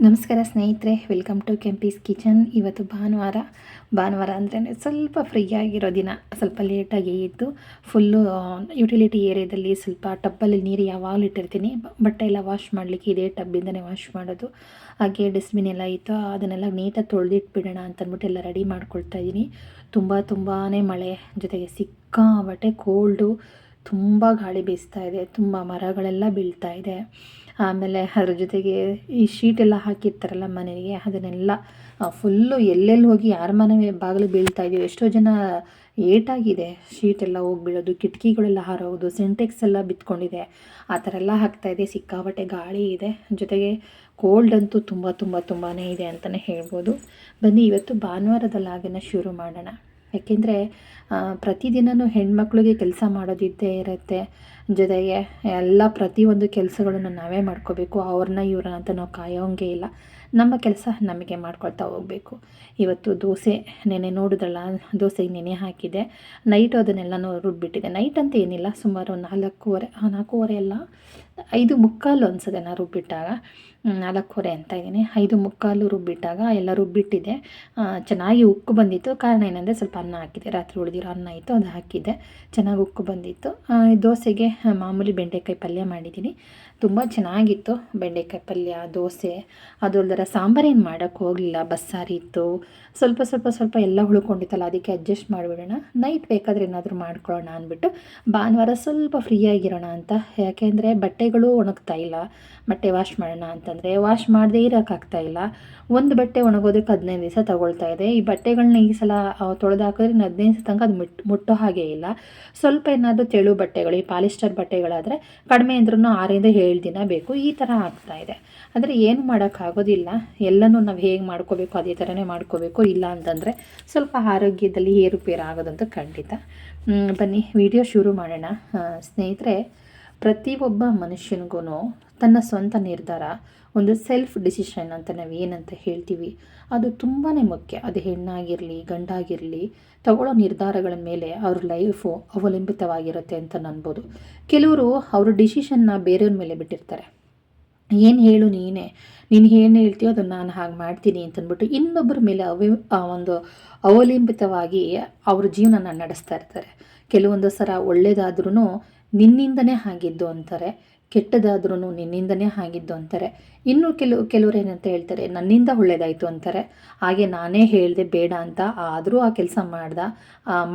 ನಮಸ್ಕಾರ ಸ್ನೇಹಿತರೆ welcome to Kempee's kitchen ಇವತ್ತು ಭಾನುವಾರ ಭಾನುವಾರ ಅಂದರೆ ಸ್ವಲ್ಪ ಫ್ರೀ ಆಗಿರೋ ದಿನ, ಸ್ವಲ್ಪ ಲೇಟಾಗಿ ಇದ್ದು ಫುಲ್ಲು ಯುಟಿಲಿಟಿ ಏರಿಯಾದಲ್ಲಿ ಸ್ವಲ್ಪ ಟಬ್ಬಲ್ಲಿ ನೀರು ಯಾವಾಗಲೂ ಇಟ್ಟಿರ್ತೀನಿ. ಬಟ್ಟೆ ಎಲ್ಲ ವಾಶ್ ಮಾಡಲಿಕ್ಕೆ ಇದೇ ಟಬ್ಬಿಂದನೇ ವಾಶ್ ಮಾಡೋದು. ಹಾಗೆ ಡಸ್ಟ್ಬಿನ್ ಎಲ್ಲ ಇತ್ತು, ಅದನ್ನೆಲ್ಲ ನೀಟಾಗಿ ತೊಳೆದಿಟ್ಬಿಡೋಣ ಅಂತಂದ್ಬಿಟ್ಟು ಎಲ್ಲ ರೆಡಿ ಮಾಡ್ಕೊಳ್ತಾ ಇದ್ದೀನಿ. ತುಂಬ ತುಂಬಾ ಮಳೆ, ಜೊತೆಗೆ ಸಿಕ್ಕಾಬಟ್ಟೆ ಕೋಲ್ಡು ತುಂಬ ಗಾಳಿ ಬೀಸ್ತಾ ಇದೆ, ತುಂಬ ಮರಗಳೆಲ್ಲ ಬೀಳ್ತಾ ಇದೆ. ಆಮೇಲೆ ಅದ್ರ ಜೊತೆಗೆ ಈ ಶೀಟ್ ಎಲ್ಲ ಹಾಕಿರ್ತಾರಲ್ಲ ಮನೆಗೆ, ಅದನ್ನೆಲ್ಲ ಫುಲ್ಲು ಎಲ್ಲೆಲ್ಲಿ ಹೋಗಿ ಯಾರ ಮನೆ ಬಾಗಿಲು ಬೀಳ್ತಾ ಇದೆಯೋ ಎಷ್ಟೋ ಜನ ಏಟಾಗಿದೆ. ಶೀಟ್ ಎಲ್ಲ ಹೋಗಿ ಬೀಳೋದು ಕಿಟಕಿಗಳೆಲ್ಲ ಹಾರೋದು ಸಿಂಟೆಕ್ಸ್ ಎಲ್ಲ ಬಿತ್ಕೊಂಡಿದೆ. ಆ ಥರ ಎಲ್ಲ ಹಾಕ್ತಾ ಇದೆ. ಸಿಕ್ಕಾಬಟ್ಟೆ ಗಾಳಿ ಇದೆ. ಜೊತೆಗೆ ಕೋಲ್ಡ್ ಅಂತೂ ತುಂಬ ತುಂಬ ತುಂಬಾ ಇದೆ ಅಂತಲೇ ಹೇಳ್ಬೋದು. ಬನ್ನಿ, ಇವತ್ತು ಭಾನುವಾರದಲ್ಲಾಗನ ಶುರು ಮಾಡೋಣ. ಯಾಕೆಂದರೆ ಪ್ರತಿದಿನವೂ ಹೆಣ್ಮಕ್ಳಿಗೆ ಕೆಲಸ ಮಾಡೋದಿದ್ದೇ ಇರುತ್ತೆ. ಜೊತೆಗೆ ಎಲ್ಲ ಪ್ರತಿಯೊಂದು ಕೆಲಸಗಳನ್ನು ನಾವೇ ಮಾಡ್ಕೋಬೇಕು. ಅವ್ರನ್ನ, ಇವ್ರನ್ನ ಅಂತ ನಾವು ಕಾಯೋಂಗೆ ಇಲ್ಲ. ನಮ್ಮ ಕೆಲಸ ನಮಗೆ ಮಾಡ್ಕೊಳ್ತಾ ಹೋಗಬೇಕು. ಇವತ್ತು ದೋಸೆ ನೆನೆ ನೋಡಿದ್ರಲ್ಲ, ದೋಸೆಗೆ ನೆನೆ ಹಾಕಿದೆ ನೈಟು ಅದನ್ನೆಲ್ಲನೂ ರುಬ್ಬಿಟ್ಟಿದೆ ನೈಟ್ ಅಂತ ಏನಿಲ್ಲ, ಸುಮಾರು ನಾಲ್ಕೂವರೆ ನಾಲ್ಕೂವರೆ ಎಲ್ಲ ಐದು ಮುಕ್ಕಾಲು ಅನ್ಸುತ್ತೆ ನಾನು ರುಬ್ಬಿಟ್ಟಾಗ. ನಾಲ್ಕೂವರೆ ಅಂತ ಇದ್ದೀನಿ. ಐದು ಮುಕ್ಕಾಲು ರುಬ್ಬಿಟ್ಟಾಗ ಎಲ್ಲ ರುಬ್ಬಿಟ್ಟಿದೆ ಚೆನ್ನಾಗಿ ಉಕ್ಕು ಬಂದಿತ್ತು. ಕಾರಣ ಏನಂದರೆ ಸ್ವಲ್ಪ ಅನ್ನ ಹಾಕಿದೆ ರಾತ್ರಿ ಉಳಿದಿರೋ ಅನ್ನ ಇತ್ತು, ಅದು ಹಾಕಿದ್ದೆ. ಚೆನ್ನಾಗಿ ಉಕ್ಕು ಬಂದಿತ್ತು. ದೋಸೆಗೆ ಮಾಮೂಲಿ ಬೆಂಡೆಕಾಯಿ ಪಲ್ಯ ಮಾಡಿದ್ದೀನಿ. ತುಂಬ ಚೆನ್ನಾಗಿತ್ತು ಬೆಂಡೆಕಾಯಿ ಪಲ್ಯ, ದೋಸೆ. ಅದು ಸಾಂಬಾರು ಸಾಂಬಾರೇನು ಮಾಡೋಕ್ಕೆ ಹೋಗಲಿಲ್ಲ. ಬಸ್ಸಾರಿ ಇತ್ತು. ಸ್ವಲ್ಪ ಸ್ವಲ್ಪ ಸ್ವಲ್ಪ ಎಲ್ಲ ಉಳ್ಕೊಂಡಿತ್ತಲ್ಲ ಅದಕ್ಕೆ ಅಡ್ಜಸ್ಟ್ ಮಾಡಿಬಿಡೋಣ. ನೈಟ್ ಬೇಕಾದರೆ ಏನಾದರೂ ಮಾಡ್ಕೊಳ್ಳೋಣ ಅಂದ್ಬಿಟ್ಟು, ಭಾನುವಾರ ಸ್ವಲ್ಪ ಫ್ರೀ ಆಗಿರೋಣ ಅಂತ. ಯಾಕೆಂದರೆ ಬಟ್ಟೆಗಳು ಒಣಗ್ತಾ ಇಲ್ಲ. ಬಟ್ಟೆ ವಾಶ್ ಮಾಡೋಣ ಅಂತಂದರೆ ವಾಶ್ ಮಾಡದೇ ಇರೋಕ್ಕಾಗ್ತಾ ಇಲ್ಲ. ಒಂದು ಬಟ್ಟೆ ಒಣಗೋದಕ್ಕೆ ಹದಿನೈದು ದಿವಸ ತಗೊಳ್ತಾ ಇದೆ. ಈ ಬಟ್ಟೆಗಳನ್ನ ಈ ಸಲ ತೊಳೆದು ಹಾಕಿದ್ರೆ ಇನ್ನು ಹದಿನೈದು ದಿವಸ ತನಕ ಅದು ಮುಟ್, ಮುಟ್ಟೋ ಹಾಗೆ ಇಲ್ಲ. ಸ್ವಲ್ಪ ಏನಾದರೂ ತೆಳು ಬಟ್ಟೆಗಳು, ಈ ಪಾಲಿಸ್ಟರ್ ಬಟ್ಟೆಗಳಾದರೆ ಕಡಿಮೆ ಅಂದ್ರೂ ಆರಿಂದ ಏಳು ದಿನ ಬೇಕು. ಈ ಥರ ಆಗ್ತಾ ಇದೆ. ಆದರೆ ಏನು ಮಾಡೋಕ್ಕಾಗೋದಿಲ್ಲ. ಎಲ್ಲನೂ ನಾವು ಹೇಗೆ ಮಾಡ್ಕೋಬೇಕು, ಅದೇ ಥರನೇ ಮಾಡ್ಕೋಬೇಕು. ಇಲ್ಲ ಅಂತಂದರೆ ಸ್ವಲ್ಪ ಆರೋಗ್ಯದಲ್ಲಿ ಏರುಪೇರು ಆಗೋದಂತೂ ಖಂಡಿತ ಬನ್ನಿ, ವಿಡಿಯೋ ಶುರು ಮಾಡೋಣ. ಸ್ನೇಹಿತರೆ ಪ್ರತಿಯೊಬ್ಬ ಮನುಷ್ಯನಿಗೂ ತನ್ನ ಸ್ವಂತ ನಿರ್ಧಾರ, ಒಂದು ಸೆಲ್ಫ್ ಡಿಸಿಷನ್ ಅಂತ ನಾವು ಏನಂತ ಹೇಳ್ತೀವಿ. ಅದು ತುಂಬಾ ಮುಖ್ಯ. ಅದು ಹೆಣ್ಣಾಗಿರಲಿ, ಗಂಡಾಗಿರಲಿ, ತಗೊಳ್ಳೋ ನಿರ್ಧಾರಗಳ ಮೇಲೆ ಅವ್ರ ಲೈಫು ಅವಲಂಬಿತವಾಗಿರುತ್ತೆ ಅಂತ ಅನ್ಬೋದು. ಕೆಲವರು ಅವ್ರ ಡಿಸಿಷನ್ನ ಬೇರೆಯವ್ರ ಮೇಲೆ ಬಿಟ್ಟಿರ್ತಾರೆ. ಏನು ಹೇಳು ನೀನೇ? ನೀನು ಏನು ಹೇಳ್ತೀಯೋ ಅದನ್ನು ನಾನು ಹಾಗೆ ಮಾಡ್ತೀನಿ ಅಂತಂದ್ಬಿಟ್ಟು ಇನ್ನೊಬ್ಬರ ಮೇಲೆ ಅವಿ ಒಂದು ಅವಲಂಬಿತವಾಗಿ ಅವ್ರ ಜೀವನನ ನಡೆಸ್ತಾ ಇರ್ತಾರೆ. ಕೆಲವೊಂದು ಸಲ ಒಳ್ಳೇದಾದ್ರೂ ನಿನ್ನಿಂದನೇ ಆಗಿದ್ದು ಅಂತಾರೆ ಕೆಟ್ಟದಾದ್ರೂ ನಿನ್ನಿಂದನೇ ಆಗಿದ್ದು ಅಂತಾರೆ. ಇನ್ನು ಕೆಲವು, ಕೆಲವರು ಏನಂತ ಹೇಳ್ತಾರೆ, ನನ್ನಿಂದ ಒಳ್ಳೇದಾಯಿತು ಅಂತಾರೆ. ಹಾಗೆ ನಾನೇ ಹೇಳಿದೆ ಬೇಡ ಅಂತ ಆದರೂ ಆ ಕೆಲಸ ಮಾಡ್ದ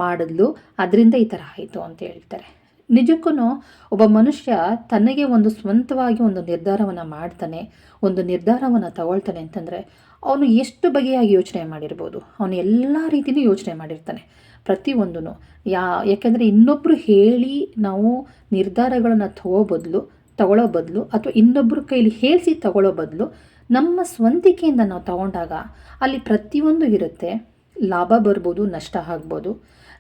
ಮಾಡಿದ್ಲು, ಅದರಿಂದ ಈ ಥರ ಆಯಿತು ಅಂತ ಹೇಳ್ತಾರೆ. ನಿಜಕ್ಕೂ ಒಬ್ಬ ಮನುಷ್ಯ ತನಗೆ ಒಂದು ಸ್ವಂತವಾಗಿ ಒಂದು ನಿರ್ಧಾರವನ್ನು ಮಾಡ್ತಾನೆ, ಒಂದು ನಿರ್ಧಾರವನ್ನು ತಗೊಳ್ತಾನೆ ಅಂತಂದರೆ ಅವನು ಎಷ್ಟು ಬಗೆಯಾಗಿ ಯೋಚನೆ ಮಾಡಿರ್ಬೋದು, ಅವನು ಎಲ್ಲ ರೀತಿಯೂ ಯೋಚನೆ ಮಾಡಿರ್ತಾನೆ ಪ್ರತಿಯೊಂದೂ ಯಾ, ಯಾಕೆಂದರೆ ಇನ್ನೊಬ್ಬರು ಹೇಳಿ ನಾವು ನಿರ್ಧಾರಗಳನ್ನು ತಗೋ ಬದಲು ತಗೊಳ್ಳೋ ಬದಲು, ಅಥವಾ ಇನ್ನೊಬ್ಬರ ಕೈಲಿ ಹೇಳಿಸಿ ತಗೊಳ್ಳೋ ಬದಲು, ನಮ್ಮ ಸ್ವಂತಿಕೆಯಿಂದ ನಾವು ತಗೊಂಡಾಗ ಅಲ್ಲಿ ಪ್ರತಿಯೊಂದು ಇರುತ್ತೆ. ಲಾಭ ಬರ್ಬೋದು, ನಷ್ಟ ಆಗ್ಬೋದು.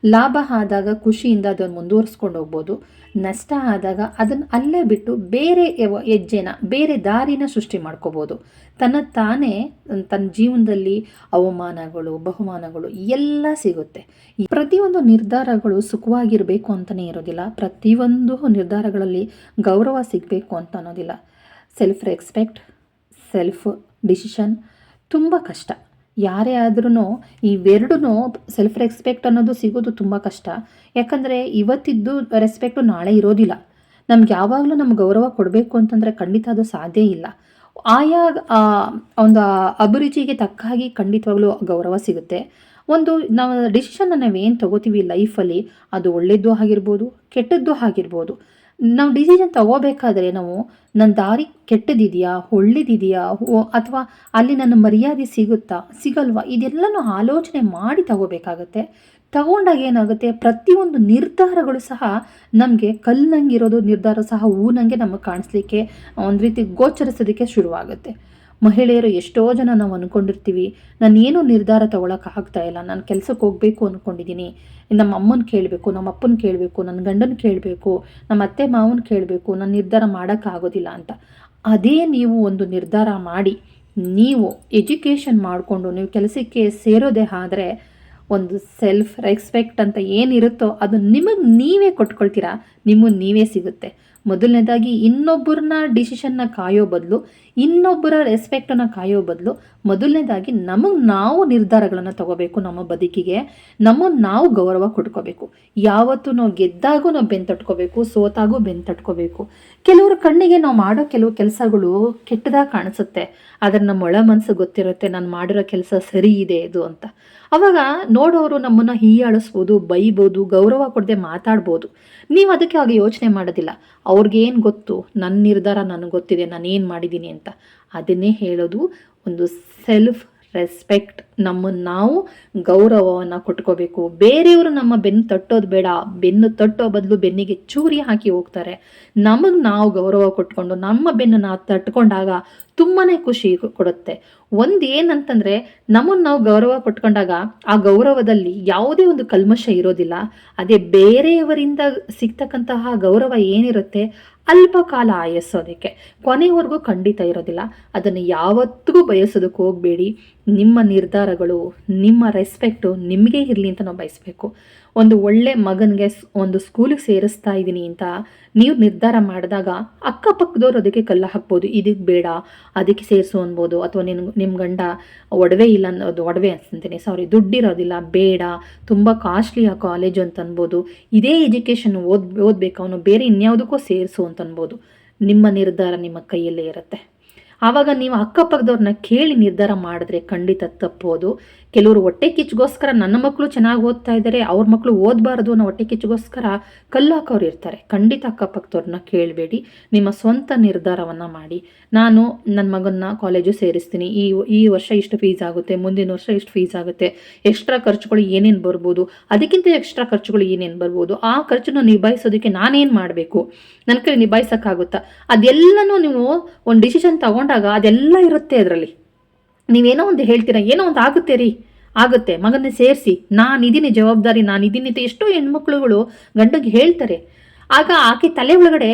ಲಾಭ ಆದಾಗ ಖುಷಿಯಿಂದ ಅದನ್ನು ಮುಂದುವರಿಸ್ಕೊಂಡು ಹೋಗ್ಬೋದು. ನಷ್ಟ ಆದಾಗ ಅದನ್ನು ಅಲ್ಲೇ ಬಿಟ್ಟು ಬೇರೆ ಹೆಜ್ಜೆನ, ಬೇರೆ ದಾರಿನ ಸೃಷ್ಟಿ ಮಾಡ್ಕೋಬೋದು. ತನ್ನ ತಾನೇ, ತನ್ನ ಜೀವನದಲ್ಲಿ ಅವಮಾನಗಳು, ಬಹುಮಾನಗಳು ಎಲ್ಲ ಸಿಗುತ್ತೆ. ಪ್ರತಿಯೊಂದು ನಿರ್ಧಾರಗಳು ಸುಖವಾಗಿರಬೇಕು ಅಂತಲೇ ಇರೋದಿಲ್ಲ. ಪ್ರತಿಯೊಂದು ನಿರ್ಧಾರಗಳಲ್ಲಿ ಗೌರವ ಸಿಗಬೇಕು ಅಂತ ಅನ್ನೋದಿಲ್ಲ. ಸೆಲ್ಫ್ ರೆಸ್ಪೆಕ್ಟ್ ಸೆಲ್ಫ್ ಡಿಸಿಷನ್ ತುಂಬ ಕಷ್ಟ. ಯಾರೇ ಆದ್ರೂ ಇವೆರಡೂ ಸೆಲ್ಫ್ ರೆಸ್ಪೆಕ್ಟ್ ಅನ್ನೋದು ಸಿಗೋದು ತುಂಬ ಕಷ್ಟ. ಯಾಕಂದರೆ ಇವತ್ತಿದ್ದು ರೆಸ್ಪೆಕ್ಟು ನಾಳೆ ಇರೋದಿಲ್ಲ. ನಮ್ಗೆ ಯಾವಾಗಲೂ ನಮ್ಗೆ ಗೌರವ ಕೊಡಬೇಕು ಅಂತಂದರೆ ಖಂಡಿತ ಅದು ಸಾಧ್ಯ ಇಲ್ಲ. ಆಯಾ ಒಂದು ಅಭಿರುಚಿಗೆ ತಕ್ಕ ಹಾಗೆ ಖಂಡಿತವಾಗ್ಲೂ ಗೌರವ ಸಿಗುತ್ತೆ. ಒಂದು ನಾವು ಡಿಸಿಷನ್ನ ನಾವೇನು ತಗೋತೀವಿ ಲೈಫಲ್ಲಿ ಅದು ಒಳ್ಳೆಯದು ಆಗಿರ್ಬೋದು, ಕೆಟ್ಟದ್ದು ಆಗಿರ್ಬೋದು. ನಾವು ಡಿಸಿಷನ್ ತಗೋಬೇಕಾದ್ರೆ ನಾವು ನನ್ನ ದಾರಿ ಕೆಟ್ಟದಿದೆಯಾ? ಒಳ್ಳೇದಿದೆಯಾ? ಅಥವಾ ಅಲ್ಲಿ ನನ್ನ ಮರ್ಯಾದೆ ಸಿಗುತ್ತಾ? ಸಿಗಲ್ವಾ? ಇದೆಲ್ಲನೂ ಆಲೋಚನೆ ಮಾಡಿ ತಗೋಬೇಕಾಗತ್ತೆ. ತಗೊಂಡಾಗ ಏನಾಗುತ್ತೆ? ಪ್ರತಿಯೊಂದು ನಿರ್ಧಾರಗಳು ಸಹ ನಮಗೆ ಕಲ್ಲಂಗಿರೋದು ನಿರ್ಧಾರ ಸಹ ಹೂನಂಗೆ ನಮಗೆ ಕಾಣಿಸ್ಲಿಕ್ಕೆ ಒಂದು ರೀತಿ ಗೋಚರಿಸೋದಕ್ಕೆ ಶುರುವಾಗುತ್ತೆ. ಮಹಿಳೆಯರು ಎಷ್ಟೋ ಜನ ನಾವು ಅಂದ್ಕೊಂಡಿರ್ತೀವಿ ನಾನು ಏನೂ ನಿರ್ಧಾರ ಆಗ್ತಾ ಇಲ್ಲ. ನಾನು ಕೆಲಸಕ್ಕೆ ಹೋಗಬೇಕು ಅಂದ್ಕೊಂಡಿದ್ದೀನಿ ನಮ್ಮ ಅಮ್ಮನ ಕೇಳಬೇಕು, ನಮ್ಮ ಅಪ್ಪನ ಕೇಳಬೇಕು ನನ್ನ ಗಂಡನ ಕೇಳಬೇಕು, ನಮ್ಮ ಅತ್ತೆ ಮಾವನ ಕೇಳಬೇಕು, ನಾನು ನಿರ್ಧಾರ ಮಾಡೋಕ್ಕಾಗೋದಿಲ್ಲ ಅಂತ. ಅದೇ ನೀವು ಒಂದು ನಿರ್ಧಾರ ಮಾಡಿ. ನೀವು ಎಜುಕೇಷನ್ ಮಾಡಿಕೊಂಡು, ನೀವು ಕೆಲಸಕ್ಕೆ ಸೇರೋದೇ ಆದರೆ ಒಂದು ಸೆಲ್ಫ್ ರೆಸ್ಪೆಕ್ಟ್ ಅಂತ ಏನಿರುತ್ತೋ ಅದು ನಿಮಗೆ ನೀವೇ ಕೊಟ್ಕೊಳ್ತೀರಾ? ನಿಮಗೆ ನೀವೇ ಸಿಗುತ್ತೆ. ಮೊದಲನೇದಾಗಿ ಇನ್ನೊಬ್ಬರನ್ನ ಡಿಸಿಷನ್ನ ಕಾಯೋ ಬದಲು ಇನ್ನೊಬ್ಬರ ರೆಸ್ಪೆಕ್ಟನ್ನು ಕಾಯೋ ಬದಲು ಮೊದಲನೇದಾಗಿ ನಮಗೆ ನಾವು ನಿರ್ಧಾರಗಳನ್ನು ತಗೋಬೇಕು ನಮ್ಮ ಬದುಕಿಗೆ ನಮ್ಮನ್ನು ನಾವು ಗೌರವ ಕೊಟ್ಕೋಬೇಕು. ಯಾವತ್ತೂ ನಾವು ಗೆದ್ದಾಗೂ ನಾವು ಬೆನ್ನು ತಟ್ಕೋಬೇಕು, ಸೋತಾಗೂ ಬೆನ್ನು ತಟ್ಕೋಬೇಕು. ಕೆಲವರ ಕಣ್ಣಿಗೆ ನಾವು ಮಾಡೋ ಕೆಲವು ಕೆಲಸಗಳು ಕೆಟ್ಟದಾಗಿ ಕಾಣಿಸುತ್ತೆ. ಆದರೆ ನಮ್ಮ ಒಳ ಮನಸ್ಸು ಗೊತ್ತಿರುತ್ತೆ ನಾನು ಮಾಡಿರೋ ಕೆಲಸ ಸರಿ ಇದೆ ಇದು ಅಂತ. ಅವಾಗ ನೋಡೋರು ನಮ್ಮನ್ನು ಹೀಯಾಳಿಸ್ಬೋದು, ಬೈಬೋದು, ಗೌರವ ಕೊಡದೆ ಮಾತಾಡ್ಬೋದು. ನೀವು ಅದಕ್ಕೆ ಆಗ ಯೋಚನೆ ಮಾಡೋದಿಲ್ಲ. ಅವ್ರಿಗೇನು ಗೊತ್ತು? ನನ್ನ ನಿರ್ಧಾರ ನನಗೆ ಗೊತ್ತಿದೆ ನಾನು ಏನು ಮಾಡಿದ್ದೀನಿ ಅಂತ. ಅದನ್ನೇ ಹೇಳೋದು ಒಂದು ಸೆಲ್ಫ್ ರೆಸ್ಪೆಕ್ಟ್ ನಮ್ಮನ್ನು ನಾವು ಗೌರವವನ್ನು ಕೊಟ್ಕೋಬೇಕು. ಬೇರೆಯವರು ನಮ್ಮ ಬೆನ್ನು ತಟ್ಟೋದು ಬೇಡ. ಬೆನ್ನು ತಟ್ಟೋ ಬದಲು ಬೆನ್ನಿಗೆ ಚೂರಿ ಹಾಕಿ ಹೋಗ್ತಾರೆ. ನಮಗೆ ನಾವು ಗೌರವ ಕೊಟ್ಕೊಂಡು, ನಮ್ಮ ಬೆನ್ನು ನಾವು ತಟ್ಕೊಂಡಾಗ ತುಂಬಾ ಖುಷಿ ಕೊಡುತ್ತೆ. ಒಂದು ಏನಂತಂದರೆ ನಮ್ಮನ್ನು ನಾವು ಗೌರವ ಕೊಟ್ಕೊಂಡಾಗ ಆ ಗೌರವದಲ್ಲಿ ಯಾವುದೇ ಒಂದು ಕಲ್ಮಶ ಇರೋದಿಲ್ಲ. ಅದೇ ಬೇರೆಯವರಿಂದ ಸಿಗ್ತಕ್ಕಂತಹ ಗೌರವ ಏನಿರುತ್ತೆ ಅಲ್ಪ ಕಾಲ ಆಯಸ್ಸೋದಕ್ಕೆ. ಕೊನೆವರೆಗೂ ಖಂಡಿತ ಇರೋದಿಲ್ಲ. ಅದನ್ನು ಯಾವತ್ತಿಗೂ ಬಯಸೋದಕ್ಕೆ ಹೋಗಬೇಡಿ. ನಿಮ್ಮ ನಿರ್ಧಾರಗಳು, ನಿಮ್ಮ ರೆಸ್ಪೆಕ್ಟು ನಿಮಗೆ ಇರಲಿ ಅಂತ ನಾವು ಬಯಸಬೇಕು. ಒಂದು ಒಳ್ಳೆ ಮಗನಿಗೆ ಒಂದು ಸ್ಕೂಲಿಗೆ ಸೇರಿಸ್ತಾ ಇದ್ದೀನಿ ಅಂತ ನೀವು ನಿರ್ಧಾರ ಮಾಡಿದಾಗ ಅಕ್ಕಪಕ್ಕದವ್ರು ಅದಕ್ಕೆ ಕಲ್ಲ ಹಾಕ್ಬೋದು ಇದಕ್ಕೆ ಬೇಡ, ಅದಕ್ಕೆ ಸೇರಿಸು ಅನ್ಬೋದು, ಅಥವಾ ನಿನ್ ನಿಮ್ಮ ಗಂಡ ಒಡವೆ ಇಲ್ಲ ಅನ್ನೋದು ಒಡವೆ ಅಂತೀನಿ ಸಾರಿ ದುಡ್ಡಿರೋದಿಲ್ಲ, ಬೇಡ, ತುಂಬ ಕಾಸ್ಟ್ಲಿ ಆ ಕಾಲೇಜು ಅಂತ ಅನ್ಬೋದು, ಇದೇ ಎಜುಕೇಷನ್ ಓದ್, ಓದಬೇಕು, ಅವನು ಬೇರೆ ಇನ್ಯಾವುದಕ್ಕೂ ಸೇರಿಸು ಅಂತ ಅನ್ಬೋದು, ನಿಮ್ಮ ನಿರ್ಧಾರ ನಿಮ್ಮ ಕೈಯಲ್ಲೇ ಇರುತ್ತೆ. ಆವಾಗ ನೀವು ಅಕ್ಕಪಕ್ಕದವ್ರನ್ನ ಕೇಳಿ ನಿರ್ಧಾರ ಮಾಡಿದ್ರೆ ಖಂಡಿತ ತಪ್ಪೋದು ಕೆಲವರು ಹೊಟ್ಟೆ ಕಿಚ್ಚಿಗೋಸ್ಕರ ನನ್ನ ಮಕ್ಕಳು ಚೆನ್ನಾಗಿ ಓದ್ತಾ ಇದ್ದಾರೆ ಅವ್ರ ಮಕ್ಕಳು ಓದಬಾರ್ದು ಅನ್ನೋ ಹೊಟ್ಟೆ ಕಿಚ್ಚಿಗೋಸ್ಕರ ಕಲ್ಲು ಹಾಕೋರು ಇರ್ತಾರೆ. ಖಂಡಿತ ಅಕ್ಕಪಕ್ಕದವ್ರನ್ನ ಕೇಳಬೇಡಿ. ನಿಮ್ಮ ಸ್ವಂತ ನಿರ್ಧಾರವನ್ನು ಮಾಡಿ. ನಾನು ನನ್ನ ಮಗನ್ನ ಕಾಲೇಜು ಸೇರಿಸ್ತೀನಿ. ಈ ಈ ವರ್ಷ ಇಷ್ಟು ಫೀಸ್ ಆಗುತ್ತೆ, ಮುಂದಿನ ವರ್ಷ ಇಷ್ಟು ಫೀಸ್ ಆಗುತ್ತೆ. ಎಕ್ಸ್ಟ್ರಾ ಖರ್ಚುಗಳು ಏನೇನು ಬರ್ಬೋದು, ಅದಕ್ಕಿಂತ ಎಕ್ಸ್ಟ್ರಾ ಖರ್ಚುಗಳು ಏನೇನು ಬರ್ಬೋದು, ಆ ಖರ್ಚನ್ನು ನಿಭಾಯಿಸೋದಕ್ಕೆ ನಾನೇನು ಮಾಡಬೇಕು? ನನ್ನ ಕೈ ನಿಭಾಯಿಸೋಕ್ಕಾಗುತ್ತಾ? ಅದೆಲ್ಲನೂ ನೀವು ಒಂದು ಡಿಸಿಷನ್ ತಗೊಂಡಾಗ ಅದೆಲ್ಲ ಇರುತ್ತೆ ಅದರಲ್ಲಿ. ನೀವೇನೋ ಒಂದು ಹೇಳ್ತೀರಾ, ಏನೋ ಒಂದು ಆಗುತ್ತೆ ರೀ. ಆಗುತ್ತೆ. ಮಗನ ಸೇರಿಸಿ. ನಾನಿದ್ದೀನಿ ಜವಾಬ್ದಾರಿ ನಾನಿದ್ದೀನಿ ಅಂತ ಎಷ್ಟೋ ಹೆಣ್ಮಕ್ಳುಗಳು ಗಂಡಗೆ ಹೇಳ್ತಾರೆ. ಆಗ ಆಕೆ ತಲೆ ಒಳಗಡೆ